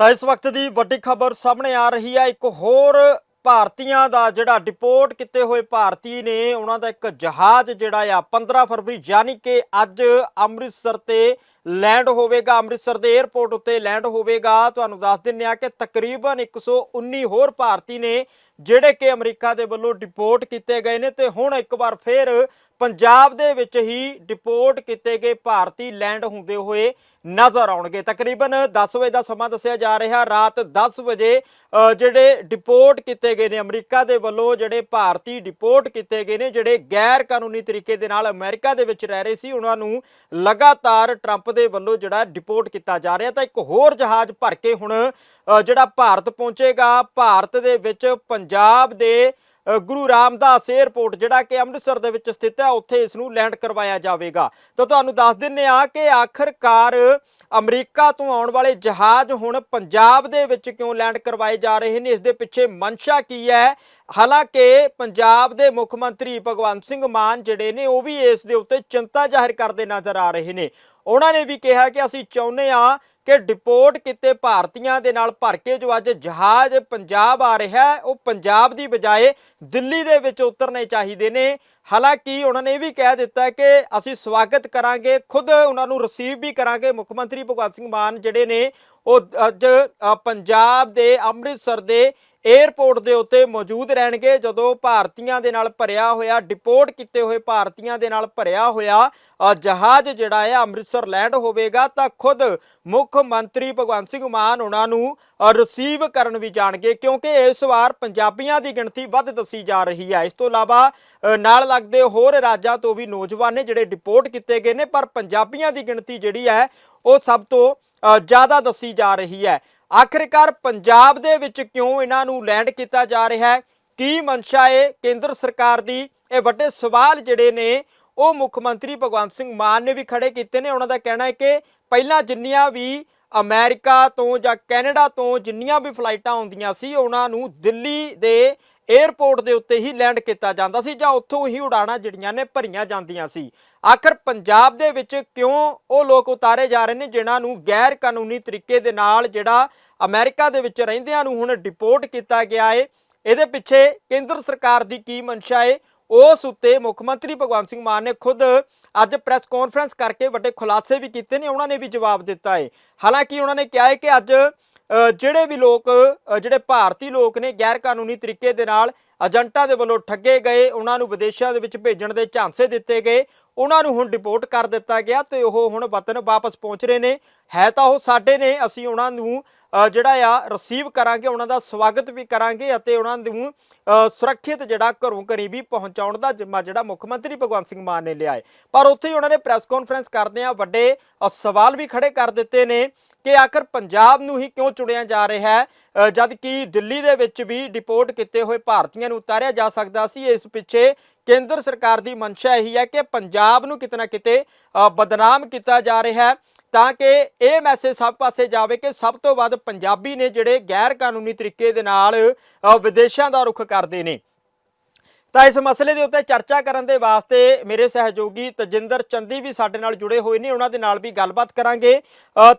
ਤਾਂ ਇਸ ਵਕਤ ਦੀ ਵੱਡੀ ਖਬਰ ਸਾਹਮਣੇ ਆ ਰਹੀ ਹੈ। ਇੱਕ ਹੋਰ ਭਾਰਤੀਆਂ ਦਾ ਜਿਹੜਾ ਡਿਪੋਰਟ ਕੀਤੇ ਹੋਏ ਭਾਰਤੀ ਨੇ, ਉਹਨਾਂ ਦਾ ਇੱਕ ਜਹਾਜ਼ ਜਿਹੜਾ ਆ 15 ਫਰਵਰੀ, ਯਾਨੀ ਕਿ ਅੱਜ ਅੰਮ੍ਰਿਤਸਰ ਤੇ ਲੈਂਡ ਹੋਵੇਗਾ। ਅੰਮ੍ਰਿਤਸਰ ਦੇ 에ਅਰਪੋਰਟ ਉੱਤੇ ਲੈਂਡ ਹੋਵੇਗਾ। ਤੁਹਾਨੂੰ ਦੱਸ ਦਿੰਨੇ ਆ ਕਿ ਤਕਰੀਬਨ 119 ਹੋਰ ਭਾਰਤੀ ਨੇ, ਜਿਹੜੇ ਕਿ ਅਮਰੀਕਾ ਦੇ ਵੱਲੋਂ ਡਿਪੋਰਟ ਕੀਤੇ ਗਏ ਨੇ ਤੇ ਹੁਣ ਇੱਕ ਵਾਰ ਫੇਰ ਪੰਜਾਬ ਦੇ ਵਿੱਚ ਹੀ ਡਿਪੋਰਟ ਕੀਤੇ ਗਏ ਭਾਰਤੀ ਲੈਂਡ ਹੁੰਦੇ ਹੋਏ ਨਜ਼ਰ ਆਉਣਗੇ। ਤਕਰੀਬਨ 10 ਵਜੇ ਦਾ ਸਮਾਂ ਦੱਸਿਆ ਜਾ ਰਿਹਾ, ਰਾਤ 10 ਵਜੇ ਜਿਹੜੇ ਡਿਪੋਰਟ ਕੀਤੇ ਗਏ ਨੇ, ਅਮਰੀਕਾ ਦੇ ਵੱਲੋਂ ਜਿਹੜੇ ਭਾਰਤੀ ਡਿਪੋਰਟ ਕੀਤੇ ਗਏ ਨੇ, ਜਿਹੜੇ ਗੈਰ ਕਾਨੂੰਨੀ ਤਰੀਕੇ ਦੇ ਨਾਲ ਅਮਰੀਕਾ ਦੇ ਵਿੱਚ ਰਹਿ ਰਹੇ ਸੀ, ਉਹਨਾਂ ਨੂੰ ਲਗਾਤਾਰ ਟਰੰਪ ਦੇ ਵੱਲੋਂ ਜਿਹੜਾ ਡਿਪੋਰਟ ਕੀਤਾ ਜਾ ਰਿਹਾ। ਤਾਂ ਇੱਕ ਹੋਰ ਜਹਾਜ਼ ਭਰ ਕੇ ਹੁਣ ਜਿਹੜਾ ਭਾਰਤ ਪਹੁੰਚੇਗਾ, ਭਾਰਤ ਦੇ ਵਿੱਚ ਪੰਜਾਬ ਦੇ ਗੁਰੂ ਰਾਮਦਾਸ 에ਅਰਪੋਰਟ ਜਿਹੜਾ ਕਿ ਅੰਮ੍ਰਿਤਸਰ ਦੇ ਵਿੱਚ ਸਥਿਤ ਹੈ, ਉੱਥੇ ਇਸ ਨੂੰ ਲੈਂਡ ਕਰਵਾਇਆ ਜਾਵੇਗਾ। ਤਾਂ ਤੁਹਾਨੂੰ ਦੱਸ ਦਿੰਨੇ ਆ ਕਿ ਆਖਰਕਾਰ ਅਮਰੀਕਾ ਤੋਂ ਆਉਣ ਵਾਲੇ ਜਹਾਜ਼ ਹੁਣ ਪੰਜਾਬ ਦੇ ਵਿੱਚ ਕਿਉਂ ਲੈਂਡ ਕਰਵਾਏ ਜਾ ਰਹੇ ਨੇ? ਇਸ ਦੇ ਪਿੱਛੇ ਮਨਸ਼ਾ ਕੀ ਹੈ? ਹਾਲਾਂਕਿ ਪੰਜਾਬ ਦੇ ਮੁੱਖ ਮੰਤਰੀ ਭਗਵੰਤ ਸਿੰਘ ਮਾਨ ਜਿਹੜੇ ਨੇ, ਉਹ ਵੀ ਇਸ ਦੇ ਉੱਤੇ ਚਿੰਤਾ ਜ਼ਾਹਿਰ ਕਰਦੇ ਨਜ਼ਰ ਆ ਰਹੇ ਨੇ। ਉਹਨਾਂ ਨੇ ਵੀ ਕਿਹਾ ਕਿ ਅਸੀਂ ਚਾਹੁੰਦੇ ਆ ਕਿ ਡਿਪੋਰਟ ਕੀਤੇ ਭਾਰਤੀਆਂ ਦੇ ਨਾਲ ਭਰ ਕੇ ਜੋ ਅੱਜ ਜਹਾਜ਼ ਪੰਜਾਬ ਆ ਰਿਹਾ ਹੈ, ਉਹ ਪੰਜਾਬ ਦੀ ਬਜਾਏ ਦਿੱਲੀ ਦੇ ਵਿੱਚ ਉਤਰਨੇ ਚਾਹੀਦੇ ਨੇ। ਹਾਲਾਂਕਿ ਉਹਨਾਂ ਨੇ ਇਹ ਵੀ ਕਹਿ ਦਿੱਤਾ ਕਿ ਅਸੀਂ ਸਵਾਗਤ ਕਰਾਂਗੇ, ਖੁਦ ਉਹਨਾਂ ਨੂੰ ਰਿਸੀਵ ਵੀ ਕਰਾਂਗੇ। ਮੁੱਖ ਮੰਤਰੀ ਭਗਵੰਤ ਸਿੰਘ ਮਾਨ ਜਿਹੜੇ ਨੇ, ਉਹ ਅੱਜ ਪੰਜਾਬ ਦੇ ਅੰਮ੍ਰਿਤਸਰ ਦੇ 에ਅਰਪੋਰਟ ਦੇ ਉੱਤੇ ਮੌਜੂਦ ਰਹਿਣਗੇ। ਜਦੋਂ ਭਾਰਤੀਆਂ ਦੇ ਨਾਲ ਭਰਿਆ ਹੋਇਆ ਡਿਪੋਰਟ ਕੀਤੇ ਹੋਏ ਭਾਰਤੀਆਂ ਦੇ ਨਾਲ ਭਰਿਆ ਹੋਇਆ ਜਹਾਜ਼ ਜਿਹੜਾ ਹੈ, ਅੰਮ੍ਰਿਤਸਰ ਲੈਂਡ ਹੋਵੇਗਾ, ਤਾਂ ਖੁਦ ਮੁੱਖ ਮੰਤਰੀ ਭਗਵੰਤ ਸਿੰਘ ਮਾਨ ਉਹਨਾਂ ਨੂੰ ਰਿਸੀਵ ਕਰਨ ਵੀ ਜਾਣਗੇ, ਕਿਉਂਕਿ ਇਸ ਵਾਰ ਪੰਜਾਬੀਆਂ ਦੀ ਗਿਣਤੀ ਵੱਧ ਦੱਸੀ ਜਾ ਰਹੀ ਹੈ। ਇਸ ਤੋਂ ਇਲਾਵਾ ਨਾਲ ਲੱਗਦੇ ਹੋਰ ਰਾਜਾਂ ਤੋਂ ਵੀ ਨੌਜਵਾਨ ਨੇ ਜਿਹੜੇ ਡਿਪੋਰਟ ਕੀਤੇ ਗਏ ਨੇ, ਪਰ ਪੰਜਾਬੀਆਂ ਦੀ ਗਿਣਤੀ ਜਿਹੜੀ ਹੈ, ਉਹ ਸਭ ਤੋਂ ਜ਼ਿਆਦਾ ਦੱਸੀ ਜਾ ਰਹੀ ਹੈ। ਆਖਿਰਕਾਰ ਪੰਜਾਬ ਦੇ ਵਿੱਚ ਕਿਉਂ ਇਹਨਾਂ ਨੂੰ ਲੈਂਡ ਕੀਤਾ ਜਾ ਰਿਹਾ ਹੈ? ਕੀ ਮਨਸ਼ਾ ਹੈ? ਕੇਂਦਰ ਸਰਕਾਰ ਦੀ ਇਹ ਵੱਡੇ ਸਵਾਲ ਜਿਹੜੇ ਨੇ, ਉਹ ਮੁੱਖ ਮੰਤਰੀ ਭਗਵੰਤ ਸਿੰਘ ਮਾਨ ਨੇ ਵੀ ਖੜੇ ਕੀਤੇ ਨੇ। ਉਹਨਾਂ ਦਾ ਕਹਿਣਾ ਹੈ ਕਿ ਪਹਿਲਾਂ ਜਿੰਨੀਆਂ ਵੀ ਅਮਰੀਕਾ ਤੋਂ ਜਾਂ ਕੈਨੇਡਾ ਤੋਂ ਜਿੰਨੀਆਂ ਵੀ ਫਲਾਈਟਾਂ ਆਉਂਦੀਆਂ ਸੀ, ਉਹਨਾਂ ਨੂੰ ਦਿੱਲੀ ਦੇ 에ਅਰਪੋਰਟ ਦੇ ਉੱਤੇ ਹੀ ਲੈਂਡ ਕੀਤਾ ਜਾਂਦਾ ਸੀ ਜਾਂ ਉੱਥੋਂ ਹੀ ਉਡਾਣਾ ਜਿਹੜੀਆਂ ਨੇ ਭਰੀਆਂ ਜਾਂਦੀਆਂ ਸੀ। ਆਖਰ ਪੰਜਾਬ ਦੇ ਵਿੱਚ ਕਿਉਂ ਉਹ ਲੋਕ ਉਤਾਰੇ ਜਾ ਰਹੇ ਨੇ ਜਿਨ੍ਹਾਂ ਨੂੰ ਗੈਰ ਕਾਨੂੰਨੀ ਤਰੀਕੇ ਦੇ ਨਾਲ ਜਿਹੜਾ ਅਮਰੀਕਾ ਦੇ ਵਿੱਚ ਰਹਿੰਦਿਆਂ ਨੂੰ ਹੁਣ ਡਿਪੋਰਟ ਕੀਤਾ ਗਿਆ ਏ, ਇਹਦੇ ਪਿੱਛੇ ਕੇਂਦਰ ਸਰਕਾਰ ਦੀ ਕੀ ਮਨਸ਼ਾ ਏ? ਉਸ ਉੱਤੇ ਮੁੱਖ ਮੰਤਰੀ ਭਗਵੰਤ ਸਿੰਘ ਮਾਨ ਨੇ ਖੁਦ ਅੱਜ ਪ੍ਰੈਸ ਕਾਨਫਰੰਸ ਕਰਕੇ ਵੱਡੇ ਖੁਲਾਸੇ ਵੀ ਕੀਤੇ ਨੇ, ਉਹਨਾਂ ਨੇ ਵੀ ਜਵਾਬ ਦਿੱਤਾ ਹੈ ਹਾਲਾਂਕਿ ਉਹਨਾਂ ਨੇ ਕਿਹਾ ਹੈ ਕਿ ਅੱਜ ਜਿਹੜੇ ਵੀ ਲੋਕ ਜਿਹੜੇ ਭਾਰਤੀ ਲੋਕ ਨੇ ਗੈਰ ਕਾਨੂੰਨੀ ਤਰੀਕੇ ਦੇ ਨਾਲ ਏਜੰਟਾਂ ਦੇ ਵੱਲੋਂ ਠੱਗੇ ਗਏ, ਉਹਨਾਂ ਨੂੰ ਵਿਦੇਸ਼ਾਂ ਦੇ ਵਿੱਚ ਭੇਜਣ ਦੇ ਝਾਂਸੇ ਦਿੱਤੇ ਗਏ, ਉਹਨਾਂ ਨੂੰ ਹੁਣ ਡਿਪੋਰਟ ਕਰ ਦਿੱਤਾ ਗਿਆ ਤੇ ਉਹ ਹੁਣ ਵਤਨ ਵਾਪਸ ਪਹੁੰਚ ਰਹੇ ਨੇ। ਹੈ ਤਾਂ ਉਹ ਸਾਡੇ ਨੇ, ਅਸੀਂ ਉਹਨਾਂ ਨੂੰ ਜਿਹੜਾ ਆ ਰਿਸੀਵ ਕਰਾਂਗੇ, ਉਹਨਾਂ ਦਾ ਸਵਾਗਤ ਵੀ ਕਰਾਂਗੇ ਅਤੇ ਉਹਨਾਂ ਨੂੰ ਸੁਰੱਖਿਅਤ ਜਿਹੜਾ ਘਰੋਂ ਘਰੀ ਵੀ ਪਹੁੰਚਾਉਣ ਦਾ ਜਿੰਮਾ ਜਿਹੜਾ ਮੁੱਖ ਮੰਤਰੀ ਭਗਵੰਤ ਸਿੰਘ ਮਾਨ ਨੇ ਲਿਆ ਹੈ। ਪਰ ਉੱਥੇ ਹੀ ਉਹਨਾਂ ਨੇ ਪ੍ਰੈਸ ਕਾਨਫਰੰਸ ਕਰਦਿਆਂ ਵੱਡੇ ਸਵਾਲ ਵੀ ਖੜੇ ਕਰ ਦਿੱਤੇ ਨੇ ਕਿ ਆਖਰ ਪੰਜਾਬ ਨੂੰ ਹੀ ਕਿਉਂ ਚੁਣਿਆ ਜਾ ਰਿਹਾ ਹੈ? ਜਦ ਕਿ ਦਿੱਲੀ ਦੇ ਵਿੱਚ ਵੀ ਡਿਪੋਰਟ ਕੀਤੇ ਹੋਏ ਭਾਰਤੀਆਂ ਨੂੰ ਉਤਾਰਿਆ ਜਾ ਸਕਦਾ ਸੀ, ਇਸ ਪਿੱਛੇ ਕੇਂਦਰ ਸਰਕਾਰ ਦੀ ਮਨਸ਼ਾ ਇਹੀ ਹੈ ਕਿ ਪੰਜਾਬ ਨੂੰ ਕਿਤੇ ਨਾ ਕਿਤੇ ਬਦਨਾਮ ਕੀਤਾ ਜਾ ਰਿਹਾ ਹੈ। ਤਾਂ ਕਿ ਇਹ ਮੈਸੇਜ ਸਭ ਪਾਸੇ ਜਾਵੇ ਕਿ ਸਭ ਤੋਂ ਵੱਧ ਪੰਜਾਬੀ ਨੇ ਜਿਹੜੇ ਗੈਰ ਕਾਨੂੰਨੀ ਤਰੀਕੇ ਦੇ ਨਾਲ ਵਿਦੇਸ਼ਾਂ ਦਾ ਰੁਖ ਕਰਦੇ ਨੇ। ਤਾਂ ਇਸ ਮਸਲੇ ਦੇ ਉੱਤੇ ਚਰਚਾ ਕਰਨ ਦੇ ਵਾਸਤੇ ਮੇਰੇ ਸਹਿਯੋਗੀ ਤਜਿੰਦਰ ਚੰਦੀ ਵੀ ਸਾਡੇ ਨਾਲ ਜੁੜੇ ਹੋਏ ਨੇ। ਉਹਨਾਂ ਦੇ ਨਾਲ ਵੀ ਗੱਲਬਾਤ ਕਰਾਂਗੇ।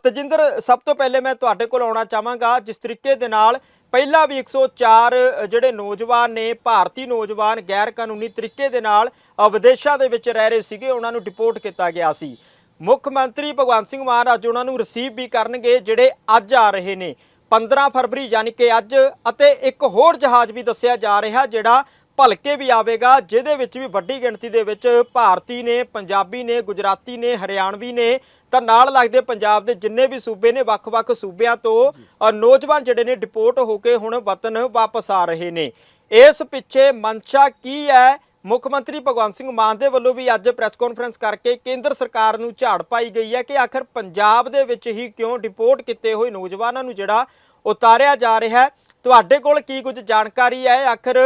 ਤਜਿੰਦਰ, ਸਭ ਤੋਂ ਪਹਿਲੇ ਮੈਂ ਤੁਹਾਡੇ ਕੋਲ ਆਉਣਾ ਚਾਹਾਂਗਾ। ਜਿਸ ਤਰੀਕੇ ਦੇ ਨਾਲ ਪਹਿਲਾਂ ਵੀ 104 ਜਿਹੜੇ ਨੌਜਵਾਨ ਨੇ, ਭਾਰਤੀ ਨੌਜਵਾਨ ਗੈਰ ਕਾਨੂੰਨੀ ਤਰੀਕੇ ਦੇ ਨਾਲ ਵਿਦੇਸ਼ਾਂ ਦੇ ਵਿੱਚ ਰਹਿ ਰਹੇ ਸੀਗੇ। ਉਹਨਾਂ ਨੂੰ ਡਿਪੋਰਟ ਕੀਤਾ ਗਿਆ ਸੀ। ਮੁੱਖ ਮੰਤਰੀ ਭਗਵੰਤ ਸਿੰਘ ਮਾਨ ਅੱਜ ਉਹਨਾਂ ਨੂੰ ਰਿਸੀਵ ਵੀ ਕਰਨਗੇ, ਜਿਹੜੇ ਅੱਜ ਆ ਰਹੇ ਨੇ। 15 ਫਰਵਰੀ ਯਾਨੀ ਕਿ ਅੱਜ ਅਤੇ ਇੱਕ ਹੋਰ ਜਹਾਜ਼ ਵੀ ਦੱਸਿਆ ਜਾ ਰਿਹਾ, ਜਿਹੜਾ ਭਲਕੇ ਵੀ ਆਵੇਗਾ, ਜਿਹਦੇ ਵਿੱਚ ਵੀ ਵੱਡੀ ਗਿਣਤੀ ਦੇ ਵਿੱਚ ਭਾਰਤੀ ਨੇ, ਪੰਜਾਬੀ ਨੇ, ਗੁਜਰਾਤੀ ਨੇ, ਹਰਿਆਣਵੀ ਨੇ, ਤਾਂ ਨਾਲ ਲੱਗਦੇ ਪੰਜਾਬ ਦੇ ਜਿੰਨੇ ਵੀ ਸੂਬੇ ਨੇ, ਵੱਖ-ਵੱਖ ਸੂਬਿਆਂ ਤੋਂ ਨੌਜਵਾਨ ਜਿਹੜੇ ਨੇ ਡਿਪੋਰਟ ਹੋ ਕੇ ਹੁਣ ਵਤਨ ਵਾਪਸ ਆ ਰਹੇ ਨੇ। ਇਸ ਪਿੱਛੇ ਮਨਸ਼ਾ ਕੀ ਹੈ? ਮੁੱਖ ਮੰਤਰੀ ਭਗਵੰਤ ਸਿੰਘ ਮਾਨ ਦੇ ਵੱਲੋਂ ਵੀ ਅੱਜ ਪ੍ਰੈਸ ਕਾਨਫਰੰਸ ਕਰਕੇ ਕੇਂਦਰ ਸਰਕਾਰ ਨੂੰ ਝਾੜ ਪਾਈ ਗਈ ਹੈ ਕਿ ਆਖਰ ਪੰਜਾਬ ਦੇ ਵਿੱਚ ਹੀ ਕਿਉਂ ਡਿਪੋਰਟ ਕੀਤੇ ਹੋਏ ਨੌਜਵਾਨਾਂ ਨੂੰ ਜਿਹੜਾ ਉਤਾਰਿਆ ਜਾ ਰਿਹਾ ਹੈ। ਤੁਹਾਡੇ ਕੋਲ ਕੀ ਕੁਝ ਜਾਣਕਾਰੀ ਹੈ? ਆਖਰ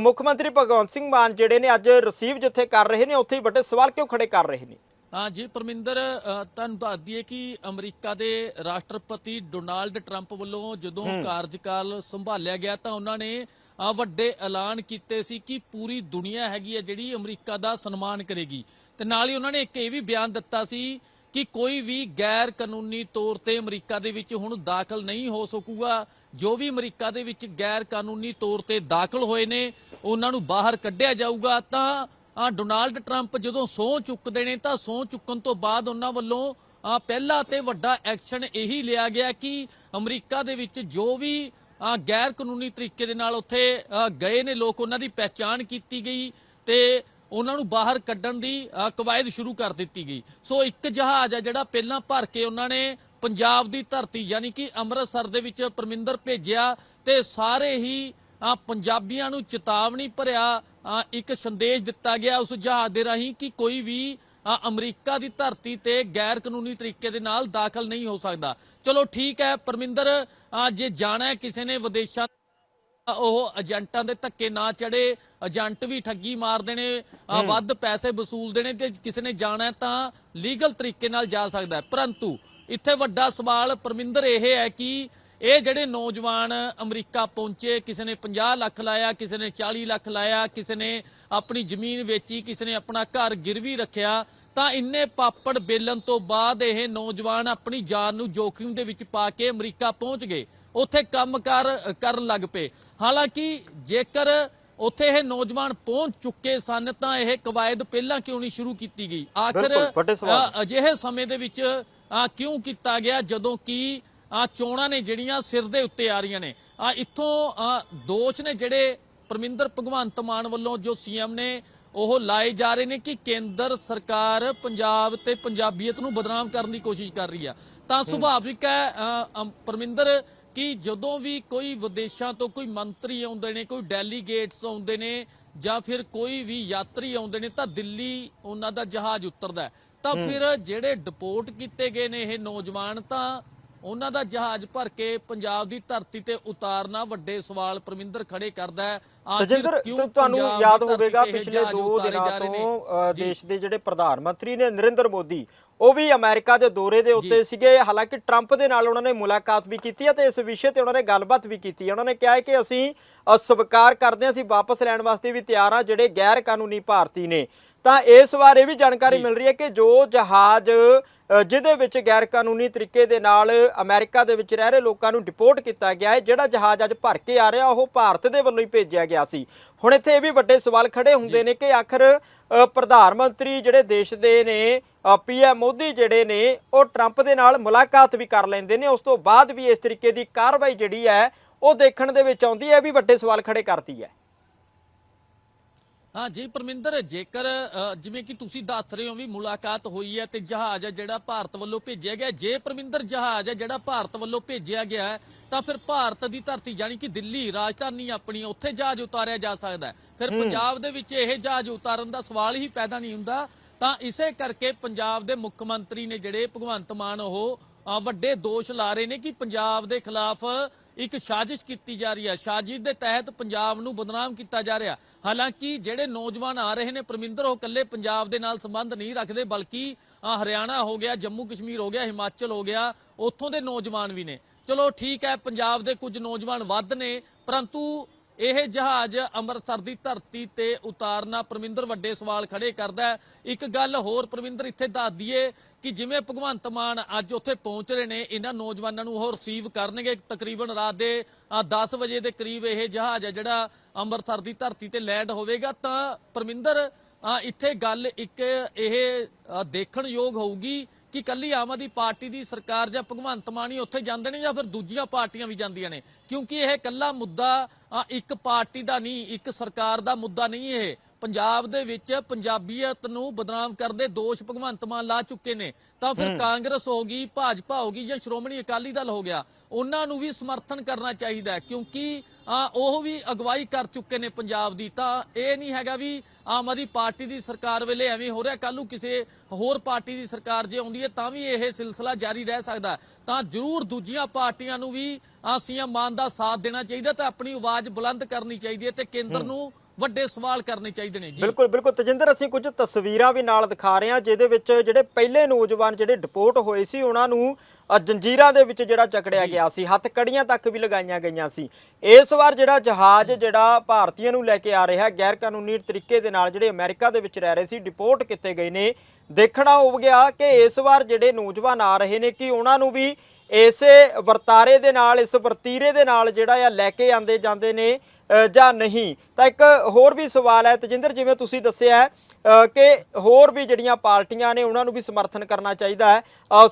ਮੁੱਖ ਮੰਤਰੀ ਭਗਵੰਤ ਸਿੰਘ ਮਾਨ ਜਿਹੜੇ ਨੇ ਅੱਜ ਰਿਸੀਵ ਜਿੱਥੇ ਕਰ ਰਹੇ ਨੇ ਉੱਥੇ ਹੀ ਵੱਡੇ ਸਵਾਲ ਕਿਉਂ ਖੜੇ ਕਰ ਰਹੇ ਨੇ? ਹਾਂ ਜੀ ਪਰਮਿੰਦਰ ਤੁਹਾਨੂੰ ਦੱਸ ਦਈਏ ਕਿ ਅਮਰੀਕਾ ਦੇ ਰਾਸ਼ਟਰਪਤੀ ਡੋਨਾਲਡ ਟਰੰਪ ਵੱਲੋਂ ਜਦੋਂ ਕਾਰਜਕਾਲ ਸੰਭਾਲਿਆ ਗਿਆ ਤਾਂ ਉਹਨਾਂ ਨੇ ਵੱਡੇ ਐਲਾਨ ਕੀਤੇ ਸੀ ਕਿ ਪੂਰੀ ਦੁਨੀਆ ਹੈਗੀ ਹੈ ਜਿਹੜੀ ਅਮਰੀਕਾ ਦਾ ਸਨਮਾਨ ਕਰੇਗੀ। ਤੇ ਨਾਲ ਹੀ ਉਹਨਾਂ ਨੇ ਇੱਕ ਇਹ ਵੀ ਬਿਆਨ ਦਿੱਤਾ ਸੀ ਕਿ ਕੋਈ ਵੀ ਗੈਰ ਕਾਨੂੰਨੀ ਤੌਰ ਤੇ ਅਮਰੀਕਾ ਦੇ ਵਿੱਚ ਹੁਣ ਦਾਖਲ ਨਹੀਂ ਹੋ ਸਕੂਗਾ। ਜੋ ਵੀ ਅਮਰੀਕਾ ਦੇ ਵਿੱਚ ਗੈਰ ਕਾਨੂੰਨੀ ਤੌਰ ਤੇ ਦਾਖਲ ਹੋਏ ਨੇ, ਉਹਨਾਂ ਨੂੰ ਬਾਹਰ ਕੱਢਿਆ ਜਾਊਗਾ। ਤਾਂ ਆ ਡੋਨਾਲਡ ਟਰੰਪ ਜਦੋਂ ਸਹੁੰ ਚੁੱਕਦੇ ਨੇ, ਤਾਂ ਸਹੁੰ ਚੁੱਕਣ ਤੋਂ ਬਾਅਦ ਉਹਨਾਂ ਵੱਲੋਂ ਆ ਪਹਿਲਾ ਤੇ ਵੱਡਾ ਐਕਸ਼ਨ ਇਹੀ ਲਿਆ ਗਿਆ ਕਿ ਅਮਰੀਕਾ ਦੇ ਵਿੱਚ ਜੋ ਵੀ ਗੈਰ ਕਾਨੂੰਨੀ ਤਰੀਕੇ ਦੇ ਨਾਲ ਉੱਥੇ ਗਏ ਨੇ ਲੋਕ, ਉਹਨਾਂ ਦੀ ਪਹਿਚਾਣ ਕੀਤੀ ਗਈ ਤੇ ਉਹਨਾਂ ਨੂੰ ਬਾਹਰ ਕੱਢਣ ਦੀ ਕਵਾਇਦ ਸ਼ੁਰੂ ਕਰ ਦਿੱਤੀ ਗਈ। ਸੋ ਇੱਕ ਜਹਾਜ਼ ਆ ਜਿਹੜਾ ਪਹਿਲਾਂ ਭਰ ਕੇ ਉਹਨਾਂ ਨੇ ਪੰਜਾਬ ਦੀ ਧਰਤੀ, ਯਾਨੀ ਕਿ ਅੰਮ੍ਰਿਤਸਰ ਦੇ ਵਿੱਚ ਪਰਮਿੰਦਰ ਭੇਜਿਆ ਤੇ ਸਾਰੇ ਹੀ ਪੰਜਾਬੀਆਂ ਨੂੰ ਚੇਤਾਵਨੀ ਭਰਿਆ ਇੱਕ ਸੰਦੇਸ਼ ਦਿੱਤਾ ਗਿਆ ਉਸ ਜਹਾਜ਼ ਦੇ ਰਾਹੀਂ ਕਿ ਕੋਈ ਵੀ ਅਮਰੀਕਾ ਦੀ ਧਰਤੀ ਤੇ ਗੈਰ ਕਾਨੂੰਨੀ ਤਰੀਕੇ ਦੇ ਨਾਲ ਦਾਖਲ ਨਹੀਂ ਹੋ ਸਕਦਾ। ਚਲੋ ਠੀਕ ਹੈ, ਪਰਮਿੰਦਰ ਜੇ ਜਾਣਾ ਕਿਸੇ ਨੇ ਵਿਦੇਸ਼ਾਂ ਉਹ ਏਜੰਟਾਂ ਦੇ ਧੱਕੇ ਨਾ ਚੜੇ ਏਜੰਟ ਵੀ ਠੱਗੀ ਮਾਰਦੇ ਨੇ ਵੱਧ ਪੈਸੇ ਵਸੂਲਦੇ ਨੇ ਤੇ ਕਿਸੇ ਨੇ ਜਾਣਾ ਤਾਂ ਲੀਗਲ ਤਰੀਕੇ ਨਾਲ ਜਾ ਸਕਦਾ ਹੈ। ਪਰੰਤੂ ਇੱਥੇ ਵੱਡਾ ਸਵਾਲ ਪਰਮਿੰਦਰ ਇਹ ਹੈ ਕਿ ਇਹ ਜਿਹੜੇ ਨੌਜਵਾਨ ਅਮਰੀਕਾ ਪਹੁੰਚੇ ਕਿਸੇ ਨੇ 50 ਲੱਖ ਲਾਇਆ ਕਿਸੇ ਨੇ 40 ਲੱਖ ਲਾਇਆ ਕਿਸੇ ਨੇ ਆਪਣੀ ਜ਼ਮੀਨ ਵੇਚੀ ਕਿਸੇ ਨੇ ਆਪਣਾ ਘਰ ਗਿਰਵੀ ਰੱਖਿਆ ਤਾਂ ਇੰਨੇ ਪਾਪੜ ਬੇਲਣ ਤੋਂ ਬਾਅਦ ਇਹ ਨੌਜਵਾਨ ਆਪਣੀ ਜਾਨ ਨੂੰ ਜੋਖਿਮ ਦੇ ਵਿੱਚ ਪਾ ਕੇ ਅਮਰੀਕਾ ਪਹੁੰਚ ਗਏ। ਉੱਥੇ ਕੰਮਕਾਰ ਕਰਨ ਲੱਗ ਪਏ। ਹਾਲਾਂਕਿ ਜੇਕਰ ਉੱਥੇ ਇਹ ਨੌਜਵਾਨ ਪਹੁੰਚ ਚੁੱਕੇ ਸਨ ਤਾਂ ਇਹ ਕਵਾਇਦ ਪਹਿਲਾਂ ਕਿਉਂ ਨਹੀਂ ਸ਼ੁਰੂ ਕੀਤੀ ਗਈ? ਆਖਰ ਅਜਿਹੇ ਸਮੇਂ ਦੇ ਵਿੱਚ ਆ ਕਿਉਂ ਕੀਤਾ ਗਿਆ ਜਦੋਂ ਕਿ ਆ ਚੋਣਾਂ ਨੇ ਜਿਹੜੀਆਂ ਸਿਰ ਦੇ ਉੱਤੇ ਆ ਰਹੀਆਂ ਨੇ। ਆ ਇੱਥੋਂ ਦੋਸ਼ ਨੇ ਜਿਹੜੇ ਪਰਮਿੰਦਰ ਭਗਵੰਤ ਮਾਨ ਵੱਲੋਂ ਜੋ ਸੀਐਮ ਨੇ ਉਹ ਲਾਏ ਜਾ ਰਹੇ ਨੇ ਕਿ ਕੇਂਦਰ ਸਰਕਾਰ ਪੰਜਾਬ ਤੇ ਪੰਜਾਬੀਅਤ ਨੂੰ ਬਦਨਾਮ ਕਰਨ ਦੀ ਕੋਸ਼ਿਸ਼ ਕਰ ਰਹੀ ਆ। ਤਾਂ ਸੁਭਾਵਿਕ ਹੈ ਪਰਮਿੰਦਰ ਕਿ ਜਦੋਂ ਵੀ ਕੋਈ ਵਿਦੇਸ਼ਾਂ ਤੋਂ ਕੋਈ ਮੰਤਰੀ ਆਉਂਦੇ ਨੇ ਕੋਈ ਡੈਲੀਗੇਟਸ ਆਉਂਦੇ ਨੇ ਜਾਂ ਫਿਰ ਕੋਈ ਵੀ ਯਾਤਰੀ ਆਉਂਦੇ ਨੇ ਤਾਂ ਦਿੱਲੀ ਉਹਨਾਂ ਦਾ ਜਹਾਜ਼ ਉਤਰਦਾ। ਤਾਂ ਫਿਰ ਜਿਹੜੇ ਡਿਪੋਰਟ ਕੀਤੇ ਗਏ ਨੇ ਇਹ ਨੌਜਵਾਨ ਤਾਂ ਉਹਨਾਂ ਦਾ ਜਹਾਜ਼ ਭਰ ਕੇ ਪੰਜਾਬ ਦੀ ਧਰਤੀ ਤੇ ਉਤਾਰਨਾ ਵੱਡੇ ਸਵਾਲ ਪਰਮਿੰਦਰ ਖੜੇ ਕਰਦਾ ਹੈ। ਤਜਿੰਦਰ ਤੁਹਾਨੂੰ ਯਾਦ ਹੋਵੇਗਾ ਪਿਛਲੇ ਜਹਾਜ਼ 2 ਉਤਾਰੇ ਦਿਨਾਂ? ਤੋਂ। ਦੇਸ਼ ਦੇ ਜਿਹੜੇ ਪ੍ਰਧਾਨ ਮੰਤਰੀ ਨੇ ਨਰਿੰਦਰ ਮੋਦੀ ਉਹ ਵੀ ਅਮਰੀਕਾ ਦੇ ਦੌਰੇ ਦੇ ਉੱਤੇ ਸੀਗੇ। ਹਾਲਾਂਕਿ ਟਰੰਪ ਦੇ ਨਾਲ ਉਹਨਾਂ ਨੇ ਮੁਲਾਕਾਤ ਵੀ ਕੀਤੀ ਹੈ ਤੇ ਇਸ ਵਿਸ਼ੇ ਤੇ ਉਹਨਾਂ ਨੇ ਗੱਲਬਾਤ ਵੀ ਕੀਤੀ ਹੈ। ਉਹਨਾਂ ਨੇ ਕਿਹਾ ਹੈ ਕਿ ਅਸੀਂ ਸਵੀਕਾਰ ਕਰਦੇ ਹਾਂ ਅਸੀਂ ਵਾਪਸ ਲੈਣ ਵਾਸਤੇ ਵੀ ਤਿਆਰ ਹਾਂ ਜਿਹੜੇ ਗੈਰ ਕਾਨੂੰਨੀ ਭਾਰਤੀ ਨੇ। ਤਾਂ ਇਸ ਵਾਰ ਇਹ ਵੀ ਜਾਣਕਾਰੀ ਮਿਲ ਰਹੀ ਹੈ ਕਿ ਜੋ ਜਹਾਜ਼ ਜਿਹਦੇ ਵਿੱਚ ਗੈਰ ਕਾਨੂੰਨੀ ਤਰੀਕੇ ਦੇ ਨਾਲ ਅਮਰੀਕਾ ਦੇ ਵਿੱਚ ਰਹਿ ਰਹੇ ਲੋਕਾਂ ਨੂੰ ਡਿਪੋਰਟ ਕੀਤਾ ਗਿਆ ਹੈ ਜਿਹੜਾ ਜਹਾਜ਼ ਅੱਜ ਭਰ ਕੇ ਆ ਰਿਹਾ ਉਹ ਭਾਰਤ ਦੇ ਵੱਲੋਂ ਹੀ ਭੇਜਿਆ ਗਿਆ ਸੀ। ਹੁਣ ਇੱਥੇ ਇਹ ਵੀ ਵੱਡੇ ਸਵਾਲ ਖੜੇ ਹੁੰਦੇ ਨੇ ਕਿ ਆਖਰ ਪ੍ਰਧਾਨ ਮੰਤਰੀ ਜਿਹੜੇ ਦੇਸ਼ ਦੇ ਨੇ ਪੀਐਮ ਮੋਦੀ ਜਿਹੜੇ ਨੇ ਉਹ ਟਰੰਪ ਦੇ ਨਾਲ ਮੁਲਾਕਾਤ ਵੀ ਕਰ ਲੈਂਦੇ ਨੇ। ਉਸ ਤੋਂ ਬਾਅਦ ਵੀ ਇਸ ਤਰੀਕੇ ਦੀ ਕਾਰਵਾਈ ਜਿਹੜੀ ਹੈ ਉਹ ਦੇਖਣ ਦੇ ਵਿੱਚ ਆਉਂਦੀ ਹੈ ਇਹ ਵੀ ਵੱਡੇ ਸਵਾਲ ਖੜੇ ਕਰਦੀ ਹੈ। ਹਾਂ ਜੀ ਪਰਮਿੰਦਰ ਜੇਕਰ ਜਿਵੇਂ ਕਿ ਤੁਸੀਂ ਦੱਸ ਰਹੇ ਹੋ ਵੀ ਮੁਲਾਕਾਤ ਹੋਈ ਹੈ ਤੇ ਜਹਾਜ਼ ਹੈ ਜਿਹੜਾ ਭਾਰਤ ਵੱਲੋਂ ਭੇਜਿਆ ਗਿਆ ਜੇ ਪਰਮਿੰਦਰ ਜਹਾਜ਼ ਹੈ ਜਿਹੜਾ ਭਾਰਤ ਵੱਲੋਂ ਭੇਜਿਆ ਗਿਆ ਹੈ, ਤਾਂ ਫਿਰ ਭਾਰਤ ਦੀ ਧਰਤੀ ਯਾਨੀ ਕਿ ਦਿੱਲੀ ਰਾਜਧਾਨੀ ਆਪਣੀ ਉੱਥੇ ਜਹਾਜ਼ ਉਤਾਰਿਆ ਜਾ ਸਕਦਾ ਹੈ। ਫਿਰ ਪੰਜਾਬ ਦੇ ਵਿੱਚ ਇਹ ਜਹਾਜ਼ ਉਤਾਰਨ ਦਾ ਸਵਾਲ ਹੀ ਪੈਦਾ ਨਹੀਂ ਹੁੰਦਾ। ਤਾਂ ਇਸੇ ਕਰਕੇ ਪੰਜਾਬ ਦੇ ਮੁੱਖ ਮੰਤਰੀ ਨੇ ਜਿਹੜੇ ਭਗਵੰਤ ਮਾਨ ਉਹ ਵੱਡੇ ਦੋਸ਼ ਲਾ ਰਹੇ ਨੇ ਕਿ ਪੰਜਾਬ ਦੇ ਖਿਲਾਫ ਇੱਕ ਸਾਜ਼ਿਸ਼ ਕੀਤੀ ਜਾ ਰਹੀ ਹੈ। ਸਾਜ਼ਿਸ਼ ਦੇ ਤਹਿਤ ਪੰਜਾਬ ਨੂੰ ਬਦਨਾਮ ਕੀਤਾ ਜਾ ਰਿਹਾ। ਹਾਲਾਂਕਿ ਜਿਹੜੇ ਨੌਜਵਾਨ ਆ ਰਹੇ ਨੇ, ਪਰਮਿੰਦਰ, ਉਹ ਇਕੱਲੇ ਪੰਜਾਬ ਦੇ ਨਾਲ ਸੰਬੰਧ ਨਹੀਂ ਰੱਖਦੇ, ਬਲਕਿ ਹਰਿਆਣਾ ਹੋ ਗਿਆ, ਜੰਮੂ ਕਸ਼ਮੀਰ ਹੋ ਗਿਆ, ਹਿਮਾਚਲ ਹੋ ਗਿਆ, ਉੱਥੋਂ ਦੇ ਨੌਜਵਾਨ ਵੀ ਨੇ। ਚਲੋ ਠੀਕ ਹੈ, ਪੰਜਾਬ ਦੇ ਕੁਝ ਨੌਜਵਾਨ ਵੱਧ ਨੇ, ਪਰੰਤੂ ਇਹ ਜਹਾਜ਼ ਅੰਮ੍ਰਿਤਸਰ ਦੀ ਧਰਤੀ ਤੇ ਉਤਾਰਨਾ ਪਰਮਿੰਦਰ ਵੱਡੇ ਸਵਾਲ ਖੜੇ ਕਰਦਾ ਇੱਕ ਗੱਲ ਹੋਰ ਪਰਮਿੰਦਰ ਇੱਥੇ ਦੱਸ ਦਈਏ ਕਿ ਜਿਵੇਂ ਭਗਵੰਤ ਮਾਨ ਅੱਜ ਉੱਥੇ ਪਹੁੰਚ ਰਹੇ ਨੇ ਇਹਨਾਂ ਨੌਜਵਾਨਾਂ ਨੂੰ ਉਹ ਰਿਸੀਵ ਕਰਨਗੇ ਤਕਰੀਬਨ ਰਾਤ ਦੇ ਅ, 10 ਵਜੇ ਦੇ ਕਰੀਬ ਇਹ ਜਹਾਜ਼ ਹੈ ਜਿਹੜਾ ਅੰਮ੍ਰਿਤਸਰ ਦੀ ਧਰਤੀ ਤੇ ਲੈਂਡ ਹੋਵੇਗਾ। ਤਾਂ ਪਰਮਿੰਦਰ ਇੱਥੇ ਗੱਲ ਇੱਕ ਇਹ ਦੇਖਣ ਯੋਗ ਹੋਊਗੀ ਕਿ ਕੱਲੀ ਆਮ ਆਦਮੀ ਪਾਰਟੀ ਦੀ ਸਰਕਾਰ ਜਾਂ ਭਗਵੰਤ ਮਾਨ ਹੀ ਉੱਥੇ ਜਾਂਦੇ ਨੇ ਜਾਂ ਫਿਰ ਦੂਜੀਆਂ ਪਾਰਟੀਆਂ ਵੀ ਜਾਂਦੀਆਂ ਨੇ? ਕਿਉਂਕਿ ਇਹ ਕੱਲਾ ਮੁੱਦਾ ਇੱਕ ਪਾਰਟੀ ਦਾ ਨਹੀਂ ਇੱਕ ਸਰਕਾਰ ਦਾ ਮੁੱਦਾ ਨਹੀਂ ਇਹ। ਪੰਜਾਬ ਦੇ ਵਿੱਚ ਪੰਜਾਬੀਅਤ ਨੂੰ ਬਦਨਾਮ ਕਰਦੇ ਦੋਸ਼ ਭਗਵੰਤ ਮਾਨ ਲਾ ਚੁੱਕੇ ਨੇ। ਤਾਂ ਫਿਰ ਕਾਂਗਰਸ ਹੋ ਗਈ ਭਾਜਪਾ ਹੋ ਗਈ ਜਾਂ ਸ਼੍ਰੋਮਣੀ ਅਕਾਲੀ ਦਲ ਹੋ ਗਿਆ ਉਹਨਾਂ ਨੂੰ ਵੀ ਸਮਰਥਨ ਕਰਨਾ ਚਾਹੀਦਾ ਕਿਉਂਕਿ ਉਹ ਵੀ ਅਗਵਾਈ ਕਰ ਚੁੱਕੇ ਨੇ ਪੰਜਾਬ ਦੀ। ਤਾਂ ਇਹ ਨਹੀਂ ਹੈਗਾ ਵੀ ਆਮ ਆਦਮੀ ਪਾਰਟੀ ਦੀ ਸਰਕਾਰ ਵੇਲੇ ਐਵੇਂ ਹੋ ਰਿਹਾ ਕੱਲ ਨੂੰ ਕਿਸੇ ਹੋਰ ਪਾਰਟੀ ਦੀ ਸਰਕਾਰ ਜੇ ਆਉਂਦੀ ਹੈ ਤਾਂ ਵੀ ਇਹ ਸਿਲਸਿਲਾ ਜਾਰੀ ਰਹਿ ਸਕਦਾ। ਤਾਂ ਜ਼ਰੂਰ ਦੂਜੀਆਂ ਪਾਰਟੀਆਂ ਨੂੰ ਵੀ ਸੀਐਮ ਮਾਨ ਦਾ ਸਾਥ ਦੇਣਾ ਚਾਹੀਦਾ ਤੇ ਆਪਣੀ ਆਵਾਜ਼ ਬੁਲੰਦ ਕਰਨੀ ਚਾਹੀਦੀ ਹੈ ਤੇ ਕੇਂਦਰ ਨੂੰ ਵੱਡੇ ਸਵਾਲ ਕਰਨੇ ਚਾਹੀਦੇ ਨੇ ਜੀ। ਬਿਲਕੁਲ ਬਿਲਕੁਲ। ਤਜਿੰਦਰ ਅਸੀਂ ਕੁਝ ਤਸਵੀਰਾਂ ਵੀ ਨਾਲ ਦਿਖਾ ਰਹੇ ਹਾਂ ਜਿਹਦੇ ਵਿੱਚ ਜਿਹੜੇ ਪਹਿਲੇ ਨੌਜਵਾਨ ਜਿਹੜੇ ਡਿਪੋਰਟ ਹੋਏ ਸੀ ਉਹਨਾਂ ਨੂੰ ਜੰਜੀਰਾਂ ਦੇ ਵਿੱਚ ਜਿਹੜਾ ਜਕੜਿਆ ਗਿਆ ਸੀ। ਹੱਥ ਕੜੀਆਂ ਤੱਕ ਵੀ ਲਗਾਈਆਂ ਗਈਆਂ ਸੀ। ਇਸ ਵਾਰ ਜਿਹੜਾ ਜਹਾਜ਼ ਜਿਹੜਾ ਭਾਰਤੀਆਂ ਨੂੰ ਲੈ ਕੇ ਆ ਰਿਹਾ ਗੈਰ ਕਾਨੂੰਨੀ ਤਰੀਕੇ ਦੇ ਨਾਲ ਜਿਹੜੇ ਅਮਰੀਕਾ ਦੇ ਵਿੱਚ ਰਹਿ ਰਹੇ ਸੀ ਡਿਪੋਰਟ ਕੀਤੇ ਗਏ ਨੇ ਦੇਖਣਾ ਹੋ ਗਿਆ ਕਿ ਇਸ ਵਾਰ ਜਿਹੜੇ ਨੌਜਵਾਨ ਆ ਰਹੇ ਨੇ ਕਿ ਉਹਨਾਂ ਨੂੰ ਵੀ ਇਸੇ ਵਰਤਾਰੇ ਦੇ ਨਾਲ ਇਸ ਵਰਤੀਰੇ ਦੇ ਨਾਲ ਜਿਹੜਾ ਆ ਲੈ ਕੇ ਆਂਦੇ ਜਾਂਦੇ ਨੇ। ਜਾਂ ਨਹੀਂ? ਤਾਂ ਇੱਕ ਹੋਰ ਵੀ ਸਵਾਲ ਹੈ ਤਜਿੰਦਰ ਜਿਵੇਂ ਤੁਸੀਂ ਦੱਸਿਆ ਹੈ, ਕਿ ਹੋਰ ਵੀ ਜਿਹੜੀਆਂ ਪਾਰਟੀਆਂ ਨੇ ਉਹਨਾਂ ਨੂੰ ਵੀ ਸਮਰਥਨ ਕਰਨਾ ਚਾਹੀਦਾ ਹੈ।